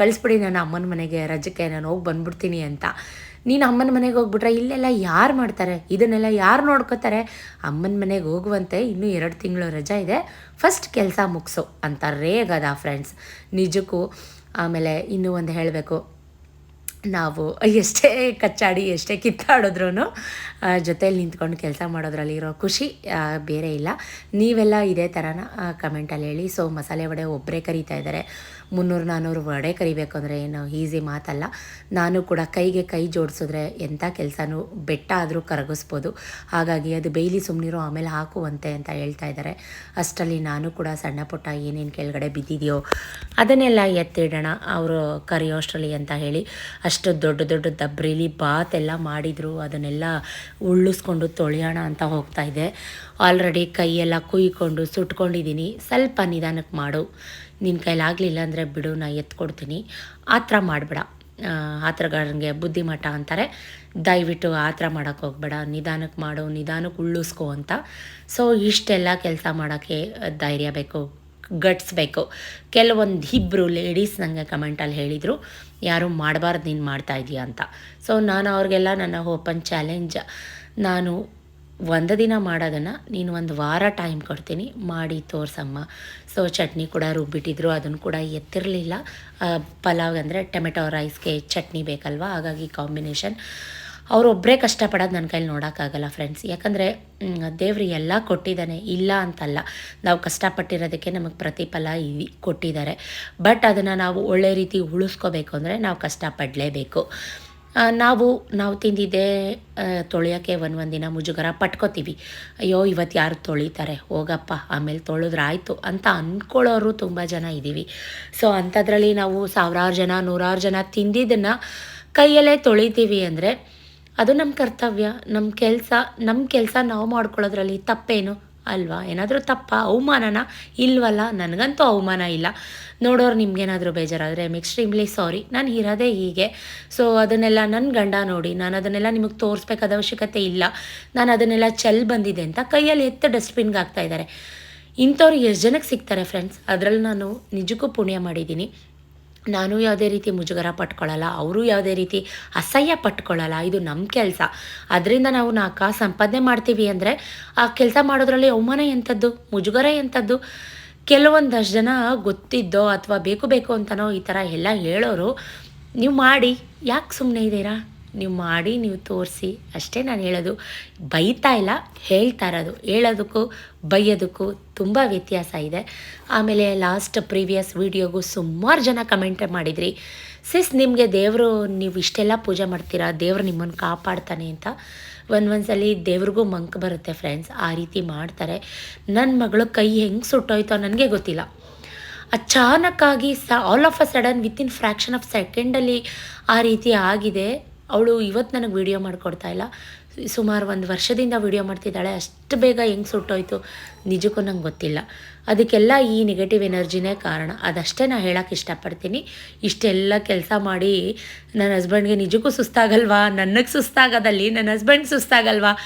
ಕಳಿಸ್ಬಿಡಿ ನನ್ನ ಅಮ್ಮನ ಮನೆಗೆ, ರಜಕ್ಕೆ ನಾನು ಹೋಗಿ ಬಂದ್ಬಿಡ್ತೀನಿ ಅಂತ. ನೀನು ಅಮ್ಮನ ಮನೆಗೆ ಹೋಗ್ಬಿಟ್ರೆ ಇಲ್ಲೆಲ್ಲ ಯಾರು ಮಾಡ್ತಾರೆ? ಇದನ್ನೆಲ್ಲ ಯಾರು ನೋಡ್ಕೋತಾರೆ? ಅಮ್ಮನ ಮನೆಗೆ ಹೋಗುವಂತೆ ಇನ್ನೂ ಎರಡು ತಿಂಗಳು ರಜಾ ಇದೆ. ಫಸ್ಟ್ ಕೆಲಸ ಮುಗಿಸು ಅಂತ ರೇಗದ ಫ್ರೆಂಡ್ಸ್ ನಿಜಕ್ಕೂ ಆಮೇಲೆ ಇನ್ನೂ ಒಂದು ಹೇಳಬೇಕು. ನಾವು ಎಷ್ಟೇ ಕಚ್ಚಾಡಿ, ಎಷ್ಟೇ ಕಿತ್ತಾಡಿದ್ರೂ ಜೊತೆಯಲ್ಲಿ ನಿಂತ್ಕೊಂಡು ಕೆಲಸ ಮಾಡೋದ್ರಲ್ಲಿರೋ ಖುಷಿ ಬೇರೆ ಇಲ್ಲ. ನೀವೆಲ್ಲ ಇದೇ ಥರನ ಕಮೆಂಟಲ್ಲಿ ಹೇಳಿ. ಸೊ ಮಸಾಲೆ ವಡೆ ಒಬ್ಬರೇ ಕರೀತಾ ಇದ್ದಾರೆ ಮುನ್ನೂರು ನಾನ್ನೂರು ವಡೆ ಕರಿಬೇಕು ಅಂದರೆ ಏನು ಈಸಿ ಮಾತಲ್ಲ. ನಾನು ಕೂಡ ಕೈಗೆ ಕೈ ಜೋಡಿಸಿದ್ರೆ ಎಂಥ ಕೆಲಸನೂ ಬೆಟ್ಟ ಆದರೂ ಕರಗಿಸ್ಬೋದು. ಹಾಗಾಗಿ ಅದು ಬೇಯ್ಲಿ ಸುಮ್ಮನಿರೋ ಆಮೇಲೆ ಹಾಕುವಂತೆ ಅಂತ ಹೇಳ್ತಾ ಇದ್ದಾರೆ. ಅಷ್ಟರಲ್ಲಿ ನಾನು ಕೂಡ ಸಣ್ಣ ಪುಟ್ಟ ಏನೇನು ಕೆಳಗಡೆ ಬಿದ್ದಿದೆಯೋ ಅದನ್ನೆಲ್ಲ ಎತ್ತಿಡೋಣ ಅವರು ಕರಿಯೋ ಅಷ್ಟರಲ್ಲಿ ಅಂತ ಹೇಳಿ ಅಷ್ಟು ದೊಡ್ಡ ದೊಡ್ಡ ದಬ್ರಿಲಿ ಬಾತ್ ಎಲ್ಲ ಮಾಡಿದರು. ಅದನ್ನೆಲ್ಲ ಉಳ್ಳಿಸ್ಕೊಂಡು ತೊಳೆಯೋಣ ಅಂತ ಹೋಗ್ತಾ ಇದೆ. ಆಲ್ರೆಡಿ ಕೈಯೆಲ್ಲ ಕುಯ್ಕೊಂಡು ಸುಟ್ಕೊಂಡಿದ್ದೀನಿ. ಸ್ವಲ್ಪ ನಿಧಾನಕ್ಕೆ ಮಾಡು. ನಿನ್ನ ಕೈಲಾಗಲಿಲ್ಲ ಅಂದರೆ ಬಿಡು, ನಾ ಎತ್ಕೊಡ್ತೀನಿ. ಆ ಥರ ಮಾಡಬೇಡ. ಆ ಥರಗಳಿಗೆ ಬುದ್ಧಿಮಠ ಅಂತಾರೆ. ದಯವಿಟ್ಟು ಆ ಥರ ಮಾಡೋಕ್ಕೆ ಹೋಗ್ಬೇಡ. ನಿಧಾನಕ್ಕೆ ಮಾಡು ನಿಧಾನಕ್ಕೆ ಉಳ್ಳಿಸ್ಕೊ ಅಂತ. ಸೊ ಇಷ್ಟೆಲ್ಲ ಕೆಲಸ ಮಾಡೋಕ್ಕೆ ಧೈರ್ಯ ಬೇಕು, ಗಟ್ಸ್ ಬೇಕು. ಕೆಲವೊಂದು ಇಬ್ಬರು ಲೇಡೀಸ್ ನನಗೆ ಕಮೆಂಟಲ್ಲಿ ಹೇಳಿದರು, ಯಾರು ಮಾಡಬಾರ್ದು ನೀನು ಮಾಡ್ತಾ ಇದೀಯ? ಅಂತ. ಸೊ ನಾನು ಅವ್ರಿಗೆಲ್ಲ ನನ್ನ ಓಪನ್ ಚಾಲೆಂಜ್ ನಾನು ಒಂದು ದಿನ ಮಾಡೋದನ್ನು ನೀನು ಒಂದು ವಾರ ಟೈಮ್ ಕೊಡ್ತೀನಿ. ಮಾಡಿ ತೋರ್ಸಮ್ಮ. ಸೊ ಚಟ್ನಿ ಕೂಡ ರುಬ್ಬಿಟ್ಟಿದ್ರು. ಅದನ್ನು ಕೂಡ ಎತ್ತಿರಲಿಲ್ಲ. ಪಲಾವ್ ಅಂದರೆ ಟೊಮೆಟೊ, ರೈಸ್ಗೆ ಚಟ್ನಿ ಬೇಕಲ್ವ? ಹಾಗಾಗಿ ಕಾಂಬಿನೇಷನ್. ಅವರೊಬ್ಬರೇ ಕಷ್ಟಪಡೋದು ನನ್ನ ಕೈಲಿ ನೋಡೋಕ್ಕಾಗಲ್ಲ ಫ್ರೆಂಡ್ಸ್. ಯಾಕಂದರೆ ದೇವರು ಎಲ್ಲ ಕೊಟ್ಟಿದ್ದಾನೆ. ಇಲ್ಲ ಅಂತಲ್ಲ. ನಾವು ಕಷ್ಟಪಟ್ಟಿರೋದಕ್ಕೆ ನಮಗೆ ಪ್ರತಿಫಲ ಇವಿ, ಕೊಟ್ಟಿದ್ದಾರೆ. ಬಟ್ ಅದನ್ನು ನಾವು ಒಳ್ಳೆ ರೀತಿ ಉಳಿಸ್ಕೋಬೇಕು ಅಂದರೆ ನಾವು ಕಷ್ಟಪಡಲೇಬೇಕು. ನಾವು ನಾವು ತಿಂದಿದ್ದೇ ತೊಳೆಯೋಕ್ಕೆ ಒಂದು ಒಂದು ದಿನ ಮುಜುಗರ ಪಟ್ಕೋತೀವಿ. ಅಯ್ಯೋ ಇವತ್ತು ಯಾರು ತೊಳಿತಾರೆ? ಹೋಗಪ್ಪ, ಆಮೇಲೆ ತೊಳೆದ್ರೆ ಆಯಿತು ಅಂತ ಅಂದ್ಕೊಳ್ಳೋರು ತುಂಬ ಜನ ಇದ್ದೀವಿ ಸೊ ಅಂಥದ್ರಲ್ಲಿ ನಾವು ಸಾವಿರಾರು ಜನ, ನೂರಾರು ಜನ ತಿಂದಿದ್ದನ್ನು ಕೈಯಲ್ಲೇ ತೊಳಿತೀವಿ ಅಂದರೆ ಅದು ನಮ್ಮ ಕರ್ತವ್ಯ. ನಮ್ಮ ಕೆಲಸ ನಮ್ಮ ಕೆಲಸ ನಾವು ಮಾಡ್ಕೊಳ್ಳೋದ್ರಲ್ಲಿ ತಪ್ಪೇನು? ಅಲ್ವಾ? ಏನಾದರೂ ತಪ್ಪ, ಅವಮಾನನ? ಇಲ್ವಲ್ಲ, ನನಗಂತೂ ಅವಮಾನ ಇಲ್ಲ. ನೋಡೋರು ನಿಮಗೇನಾದರೂ ಬೇಜಾರಾದರೆ ಐಮ್ ಎಕ್ಸ್ಟ್ರೀಮ್ಲಿ ಸಾರಿ ನಾನು ಇರೋದೇ ಹೀಗೆ. ಸೊ ಅದನ್ನೆಲ್ಲ ನನ್ನ ಗಂಡ ನೋಡಿ, ನಾನು ಅದನ್ನೆಲ್ಲ ನಿಮಗೆ ತೋರಿಸ್ಬೇಕಾದ ಅವಶ್ಯಕತೆ ಇಲ್ಲ. ನಾನು ಅದನ್ನೆಲ್ಲ ಚೆಲ್ ಬಂದಿದೆ ಅಂತ ಕೈಯಲ್ಲಿ ಎತ್ತು ಡಸ್ಟ್ಬಿನ್ಗೆ ಹಾಕ್ತಾ ಇದ್ದಾರೆ. ಇಂಥವ್ರು ಎಷ್ಟು ಜನಕ್ಕೆ ಸಿಗ್ತಾರೆ ಫ್ರೆಂಡ್ಸ್ ಅದರಲ್ಲಿ ನಾನು ನಿಜಕ್ಕೂ ಪುಣ್ಯ ಮಾಡಿದ್ದೀನಿ. ನಾನು ಯಾವುದೇ ರೀತಿ ಮುಜುಗರ ಪಟ್ಕೊಳ್ಳಲ್ಲ ಅವರು ಯಾವುದೇ ರೀತಿ ಅಸಹ್ಯ ಪಟ್ಕೊಳ್ಳಲ್ಲ ಇದು ನಮ್ಮ ಕೆಲಸ. ಅದರಿಂದ ನಾವು ನಾಲ್ಕು ಸಂಪಾದನೆ ಮಾಡ್ತೀವಿ ಅಂದರೆ ಆ ಕೆಲಸ ಮಾಡೋದ್ರಲ್ಲಿ ಅವಮಾನ ಎಂಥದ್ದು ಮುಜುಗರ ಎಂಥದ್ದು ಕೆಲವೊಂದಷ್ಟು ಜನ ಗೊತ್ತಿದ್ದೋ ಅಥವಾ ಬೇಕು ಬೇಕು ಅಂತನೋ ಈ ಥರ ಎಲ್ಲ ಹೇಳೋರು, ನೀವು ಮಾಡಿ, ಯಾಕೆ ಸುಮ್ಮನೆ ಇದ್ದೀರಾ? ನೀವು ಮಾಡಿ ನೀವು ತೋರಿಸಿ. ಅಷ್ಟೇ ನಾನು ಹೇಳೋದು. ಬೈತಾ ಇಲ್ಲ, ಹೇಳ್ತಾ ಇರೋದು. ಹೇಳೋದಕ್ಕೂ, ಬೈಯೋದಕ್ಕೂ ತುಂಬ ವ್ಯತ್ಯಾಸ ಇದೆ. ಆಮೇಲೆ ಲಾಸ್ಟ್ ಪ್ರೀವಿಯಸ್ ವೀಡಿಯೋಗೂ ಸುಮಾರು ಜನ ಕಮೆಂಟ್ ಮಾಡಿದ್ರಿ. ಸಿಸ್ ನಿಮಗೆ ದೇವರು, ನೀವು ಇಷ್ಟೆಲ್ಲ ಪೂಜೆ ಮಾಡ್ತೀರಾ? ದೇವರು ನಿಮ್ಮನ್ನು ಕಾಪಾಡ್ತಾನೆ ಅಂತ. ಒಂದು ಒಂದ್ಸಲಿ ದೇವ್ರಿಗೂ ಮಂಕ್ ಬರುತ್ತೆ ಫ್ರೆಂಡ್ಸ್ ಆ ರೀತಿ ಮಾಡ್ತಾರೆ. ನನ್ನ ಮಗಳು ಕೈ ಹೆಂಗೆ ಸುಟ್ಟೋಯ್ತೋ ನನಗೆ ಗೊತ್ತಿಲ್ಲ. ಅಚಾನಕ್ಕಾಗಿ ಸ all of a sudden within fraction of ಸೆಕೆಂಡಲ್ಲಿ ಆ ರೀತಿ ಆಗಿದೆ. ಅವಳು ಇವತ್ತು ನನಗೆ ವಿಡಿಯೋ ಮಾಡಿಕೊಡ್ತಾ ಇಲ್ಲ. ಸುಮಾರು ಒಂದು ವರ್ಷದಿಂದ ವೀಡಿಯೋ ಮಾಡ್ತಿದ್ದಾಳೆ. ಅಷ್ಟು ಬೇಗ ಹೆಂಗೆ ಸುಟ್ಟೋಯ್ತು ನಿಜಕ್ಕೂ ನಂಗೆ ಗೊತ್ತಿಲ್ಲ. ಅದಕ್ಕೆಲ್ಲ ಈ ನೆಗೆಟಿವ್ ಎನರ್ಜಿನೇ ಕಾರಣ. ಅದಷ್ಟೇ ನಾನು ಹೇಳೋಕ್ಕೆ ಇಷ್ಟಪಡ್ತೀನಿ. ಇಷ್ಟೆಲ್ಲ ಕೆಲಸ ಮಾಡಿ ನನ್ನ ಹಸ್ಬೆಂಡ್ಗೆ ನಿಜಕ್ಕೂ ಸುಸ್ತಾಗಲ್ವಾ? ನನಗೆ ಸುಸ್ತಾಗೋದಲ್ಲಿ ನನ್ನ ಹಸ್ಬೆಂಡ್ ಸುಸ್ತಾಗಲ್ವಾ?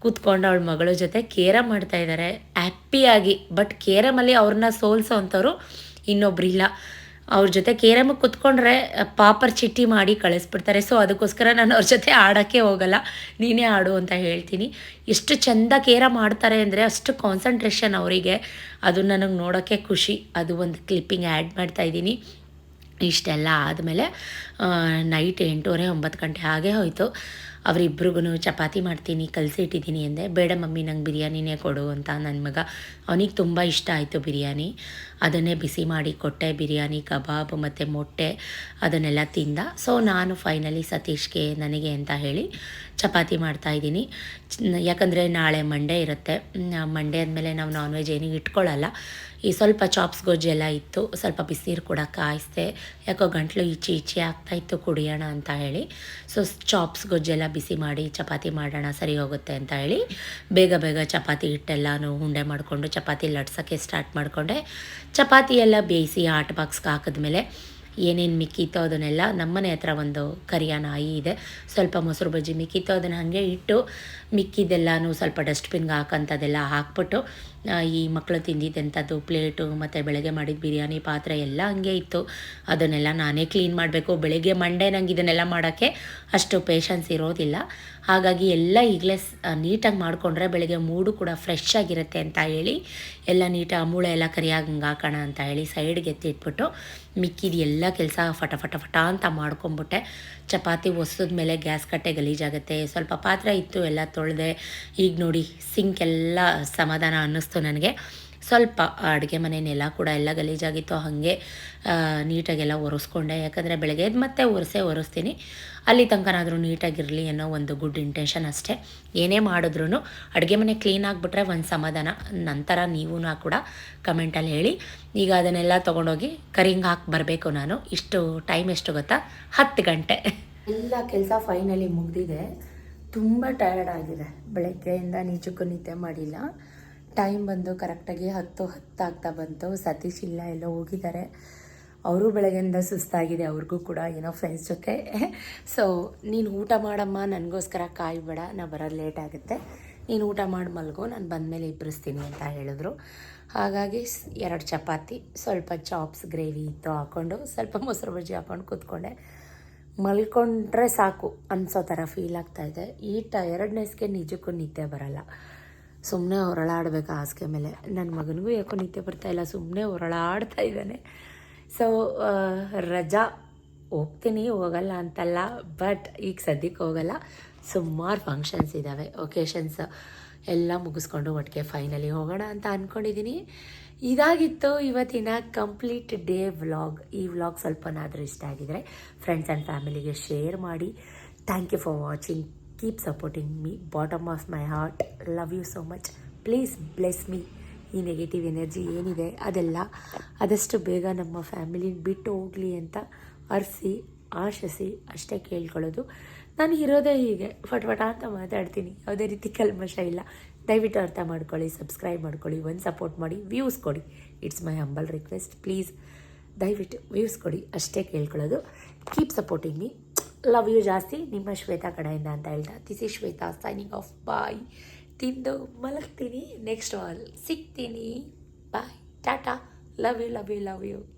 ಕೂತ್ಕೊಂಡು ಅವಳ ಮಗಳ ಜೊತೆ ಕೇರಮ್ ಮಾಡ್ತಾಯಿದ್ದಾರೆ ಹ್ಯಾಪಿಯಾಗಿ ಬಟ್ ಕೇರಮಲ್ಲಿ ಅವ್ರನ್ನ ಸೋಲ್ಸೋ ಅಂಥವ್ರು ಇನ್ನೊಬ್ರಿಲ್ಲ. ಅವ್ರ ಜೊತೆ ಕೇರಮಿಗೆ ಕುತ್ಕೊಂಡ್ರೆ ಪಾಪರ್ ಚಿಟ್ಟಿ ಮಾಡಿ ಕಳಿಸ್ಬಿಡ್ತಾರೆ. ಸೊ ಅದಕ್ಕೋಸ್ಕರ ನಾನು ಅವ್ರ ಜೊತೆ ಆಡೋಕ್ಕೆ ಹೋಗಲ್ಲ. ನೀನೇ ಆಡು ಅಂತ ಹೇಳ್ತೀನಿ. ಎಷ್ಟು ಚೆಂದ ಕೇರಮ್ ಮಾಡ್ತಾರೆ ಅಂದರೆ ಅಷ್ಟು ಕಾನ್ಸಂಟ್ರೇಷನ್ ಅವರಿಗೆ. ಅದು ನನಗೆ ನೋಡೋಕ್ಕೆ ಖುಷಿ. ಅದು ಒಂದು ಕ್ಲಿಪ್ಪಿಂಗ್ ಆ್ಯಡ್ ಮಾಡ್ತಾ ಇದ್ದೀನಿ. ಇಷ್ಟೆಲ್ಲ ಆದಮೇಲೆ ನೈಟ್ ಎಂಟೂವರೆ, ಒಂಬತ್ತು ಗಂಟೆ ಹಾಗೆ ಹೋಯಿತು. ಅವರಿಬ್ರಿಗೂ ಚಪಾತಿ ಮಾಡ್ತೀನಿ, ಕಲಸಿ ಇಟ್ಟಿದ್ದೀನಿ ಅಂದೆ. ಬೇಡ ಮಮ್ಮಿ, ನಂಗೆ ಬಿರಿಯಾನಿನೇ ಕೊಡು ಅಂತ ನನ್ನ ಮಗ. ಅವನಿಗೆ ತುಂಬ ಇಷ್ಟ ಆಯಿತು ಬಿರಿಯಾನಿ. ಅದನ್ನೇ ಬಿಸಿ ಮಾಡಿ ಕೊಟ್ಟೆ, ಬಿರಿಯಾನಿ, ಕಬಾಬ್ ಮತ್ತು ಮೊಟ್ಟೆ ಅದನ್ನೆಲ್ಲ ತಿಂದ. ಸೊ ನಾನು ಫೈನಲಿ ಸತೀಶ್ಗೆ ನನಗೆ ಅಂತ ಹೇಳಿ ಚಪಾತಿ ಮಾಡ್ತಾಯಿದ್ದೀನಿ ಯಾಕಂದರೆ ನಾಳೆ ಮಂಡೇ ಇರುತ್ತೆ. ಮಂಡೇ ಆದಮೇಲೆ ನಾವು ನಾನ್ ವೆಜ್ ಏನಿಗೆ ಇಟ್ಕೊಳ್ಳಲ್ಲ ಈ ಸ್ವಲ್ಪ ಚಾಪ್ಸ್ ಗೊಜ್ಜೆಲ್ಲ ಇತ್ತು, ಸ್ವಲ್ಪ ಬಿಸಿನೀರು ಕೂಡ ಕಾಯಿಸ್ದೆ, ಯಾಕೋ ಗಂಟ್ಲು ಈಚೆ ಈಚೆ ಆಗ್ತಾಯಿತ್ತು ಕುಡಿಯೋಣ ಅಂತ ಹೇಳಿ. ಸೊ ಚಾಪ್ಸ್ ಗೊಜ್ಜೆಲ್ಲ ಬಿಸಿ ಮಾಡಿ ಚಪಾತಿ ಮಾಡೋಣ ಸರಿ ಹೋಗುತ್ತೆ ಅಂತ ಹೇಳಿ, ಬೇಗ ಬೇಗ ಚಪಾತಿ ಹಿಟ್ಟೆಲ್ಲನೂ ಉಂಡೆ ಮಾಡಿಕೊಂಡು ಚಪಾತಿ ಲಟ್ಸೋಕ್ಕೆ ಸ್ಟಾರ್ಟ್ ಮಾಡಿಕೊಂಡೆ. ಚಪಾತಿ ಎಲ್ಲ ಬೇಯಿಸಿ ಆಟ್ ಬಾಕ್ಸ್ಗೆ ಹಾಕಿದ್ಮೇಲೆ ಏನೇನು ಮಿಕ್ಕಿತ್ತೋ ಅದನ್ನೆಲ್ಲ ನಮ್ಮನೆ ಹತ್ರ ಒಂದು ಕರಿಯ ನಾಯಿ ಇದೆ. ಸ್ವಲ್ಪ ಮೊಸರು ಬಜ್ಜಿ ಮಿಕ್ಕಿತ್ತೋ ಅದನ್ನು ಹಾಗೆ ಇಟ್ಟು ಮಿಕ್ಕಿದ್ದೆಲ್ಲನೂ ಸ್ವಲ್ಪ ಡಸ್ಟ್ಬಿನ್ಗೆ ಹಾಕೋಂಥದ್ದೆಲ್ಲ ಹಾಕ್ಬಿಟ್ಟು ಈ ಮಕ್ಕಳು ತಿಂದಿದ್ದಂಥದ್ದು ಪ್ಲೇಟು ಮತ್ತು ಬೆಳಗ್ಗೆ ಮಾಡಿದ ಬಿರಿಯಾನಿ ಪಾತ್ರೆ ಎಲ್ಲ ಹಂಗೆ ಇತ್ತು. ಅದನ್ನೆಲ್ಲ ನಾನೇ ಕ್ಲೀನ್ ಮಾಡಬೇಕು. ಬೆಳಗ್ಗೆ ಮಂಡೆ ನಂಗೆ ಇದನ್ನೆಲ್ಲ ಮಾಡೋಕ್ಕೆ ಅಷ್ಟು ಪೇಷನ್ಸ್ ಇರೋದಿಲ್ಲ. ಹಾಗಾಗಿ ಎಲ್ಲ ಈಗಲೇ ನೀಟಾಗಿ ಮಾಡಿಕೊಂಡ್ರೆ ಬೆಳಗ್ಗೆ ಮೂಡು ಕೂಡ ಫ್ರೆಶ್ ಆಗಿರುತ್ತೆ ಅಂತ ಹೇಳಿ ಎಲ್ಲ ನೀಟಾಗಿ ಮೂಳೆ ಎಲ್ಲ ಕರಿಯಾಗಿ ಹಂಗೆ ಹಾಕೋಣ ಅಂತ ಹೇಳಿ ಸೈಡ್ಗೆ ಎತ್ತಿಟ್ಬಿಟ್ಟು ಮಿಕ್ಕಿದ ಎಲ್ಲ ಕೆಲಸ ಫಟ ಫಟ ಫಟ ಅಂತ ಮಾಡ್ಕೊಂಬಿಟ್ಟೆ. ಚಪಾತಿ ಒಸದ ಮೇಲೆ ಗ್ಯಾಸ್ ಕಟ್ಟೆ ಗಲೀಜಾಗುತ್ತೆ ಸ್ವಲ್ಪ ಪಾತ್ರೆ ಇತ್ತು, ಎಲ್ಲ ತೊಳೆದೆ. ಈಗ ನೋಡಿ ಸಿಂಕ್ ಎಲ್ಲ ಸಮಾಧಾನ ಅನ್ನಿಸ್ತು ನನಗೆ. ಸ್ವಲ್ಪ ಅಡುಗೆ ಮನೆ ನೆಲ ಕೂಡ ಎಲ್ಲ ಗಲೀಜಾಗಿತ್ತು, ಹಾಗೆ ನೀಟಾಗೆಲ್ಲ ಒರೆಸ್ಕೊಂಡೆ. ಯಾಕಂದರೆ ಬೆಳಗ್ಗೆ ಎದ್ದು ಮತ್ತೆ ಒರೆಸೇ ಒರೆಸ್ತೀನಿ. ಅಲ್ಲಿ ತನಕನಾದರೂ ನೀಟಾಗಿರಲಿ ಅನ್ನೋ ಒಂದು ಗುಡ್ ಇಂಟೆನ್ಷನ್ ಅಷ್ಟೇ. ಏನೇ ಮಾಡಿದ್ರೂ ಅಡುಗೆ ಮನೆ ಕ್ಲೀನ್ ಆಗಿಬಿಟ್ರೆ ಒಂದು ಸಮಾಧಾನ. ನಂತರ ನೀವು ಕೂಡ ಕಮೆಂಟಲ್ಲಿ ಹೇಳಿ. ಈಗ ಅದನ್ನೆಲ್ಲ ತೊಗೊಂಡೋಗಿ ಕರಿಂಗ್ ಹಾಕಿ ಬರಬೇಕು ನಾನು. ಇಷ್ಟು ಟೈಮ್ ಎಷ್ಟು ಗೊತ್ತಾ? ಹತ್ತು ಗಂಟೆ. ಎಲ್ಲ ಕೆಲಸ ಫೈನಲಿ ಮುಗಿದಿದೆ. ತುಂಬ ಟಯರ್ಡ್ ಆಗಿದೆ. ಬೆಳಗ್ಗೆಯಿಂದ ನಿಜಕ್ಕೂ ನಿದ್ದೆ ಮಾಡಿಲ್ಲ. ಟೈಮ್ ಬಂದು ಕರೆಕ್ಟಾಗಿ ಹತ್ತು ಹತ್ತು ಆಗ್ತಾ ಬಂತು. ಸತೀಶ್ ಇಲ್ಲ, ಎಲ್ಲ ಹೋಗಿದ್ದಾರೆ. ಅವರು ಬೆಳಗ್ಗೆಯಿಂದ ಸುಸ್ತಾಗಿದೆ. ಅವ್ರಿಗೂ ಕೂಡ ಏನೋ ಫ್ರೆಂಡ್ಸ್ ಜೊತೆ. ಸೊ ನೀನು ಊಟ ಮಾಡಮ್ಮ. ನನಗೋಸ್ಕರ ಕಾಯ್ಬೇಡ. ನಾ ಬರೋದು ಲೇಟ್ ಆಗುತ್ತೆ. ನೀನು ಊಟ ಮಾಡಿ ಮಲ್ಗೋ. ನಾನು ಬಂದಮೇಲೆ ಇಬ್ಬರಿಸ್ತೀನಿ ಅಂತ ಹೇಳಿದ್ರು. ಹಾಗಾಗಿ ಎರಡು ಚಪಾತಿ, ಸ್ವಲ್ಪ ಚಾಪ್ಸ್ ಗ್ರೇವಿ ಇತ್ತು ಹಾಕ್ಕೊಂಡು ಸ್ವಲ್ಪ ಮೊಸರು ಬಜ್ಜಿ ಹಾಕ್ಕೊಂಡು ಕೂತ್ಕೊಂಡೆ. ಮಲ್ಕೊಂಡ್ರೆ ಸಾಕು. ಅನ್ಸೋ ಥರ ಫೀಲ್ ಆಗ್ತಾಯಿದೆ ಈ ಟ, ಎರಡನೇಸ್ಗೆ ನಿಜಕ್ಕೂ ನಿದ್ದೆ ಬರಲ್ಲ. ಸುಮ್ಮನೆ ಹೊರಳಾಡ್ಬೇಕು ಹಾಸಿಗೆ ಮೇಲೆ. ನನ್ನ ಮಗನಿಗೂ ಯಾಕೋ ನಿದ್ದೆ ಬರ್ತಾ ಇಲ್ಲ ಸುಮ್ಮನೆ ಹೊರಳಾಡ್ತಾ ಇದ್ದಾನೆ. ಸೊ ರಜಾ ಹೋಗ್ತೀನಿ, ಹೋಗಲ್ಲ ಅಂತಲ್ಲ ಬಟ್ ಈಗ ಸದ್ಯಕ್ಕೆ ಹೋಗಲ್ಲ. ಸುಮಾರು ಫಂಕ್ಷನ್ಸ್ ಇದ್ದಾವೆ ಒಕೇಶನ್ಸ್ ಎಲ್ಲ ಮುಗಿಸ್ಕೊಂಡು ಒಟ್ಟಿಗೆ ಫೈನಲಿ ಹೋಗೋಣ ಅಂತ ಅಂದ್ಕೊಂಡಿದ್ದೀನಿ ಇದಾಗಿತ್ತು ಇವತ್ತಿನ ಕಂಪ್ಲೀಟ್ ಡೇ ವ್ಲಾಗ್ ಈ ವ್ಲಾಗ್ ಸ್ವಲ್ಪನಾದರೂ ಇಷ್ಟ ಆಗಿದರೆ ಫ್ರೆಂಡ್ಸ್ ಆ್ಯಂಡ್ ಫ್ಯಾಮಿಲಿಗೆ ಶೇರ್ ಮಾಡಿ. Thank you for watching keep supporting me bottom of my heart love you so much please bless me ಈ ನೆಗೆಟಿವ್ ಎನರ್ಜಿ ಏನಿದೆ ಅದೆಲ್ಲ ಆದಷ್ಟು ಬೇಗ ನಮ್ಮ ಫ್ಯಾಮಿಲಿನ ಬಿಟ್ಟು ಹೋಗಲಿ ಅಂತ ಅರಿಸಿ, ಆಶಿಸಿ ಅಷ್ಟೇ ಕೇಳ್ಕೊಳ್ಳೋದು. ನಾನು ಇರೋದೇ ಹೀಗೆ. ಫಟ್ಫಟ ಅಂತ ಮಾತಾಡ್ತೀನಿ. ಯಾವುದೇ ರೀತಿ ಕಲ್ಮಶ ಇಲ್ಲ. ದಯವಿಟ್ಟು ಅರ್ಥ ಮಾಡ್ಕೊಳ್ಳಿ ಸಬ್ಸ್ಕ್ರೈಬ್ ಮಾಡ್ಕೊಳ್ಳಿ, ಒಂದು ಸಪೋರ್ಟ್ ಮಾಡಿ ವ್ಯೂಸ್ ಕೊಡಿ. It's my humble request please ದಯವಿಟ್ಟು ವ್ಯೂಸ್ ಕೊಡಿ. ಅಷ್ಟೇ ಕೇಳ್ಕೊಳ್ಳೋದು. Keep supporting me love you ಜಾಸ್ತಿ. ನಿಮ್ಮ ಶ್ವೇತಾ ಕಡೆಯಿಂದ ಅಂತ ಹೇಳ್ತಾ. This is Shweta signing off bye ತಿಂದು ಮಲಗ್ತೀನಿ. ನೆಕ್ಸ್ಟ್ ಆಲ್ ಸಿಗ್ತೀನಿ. Bye tata. Love you love you love you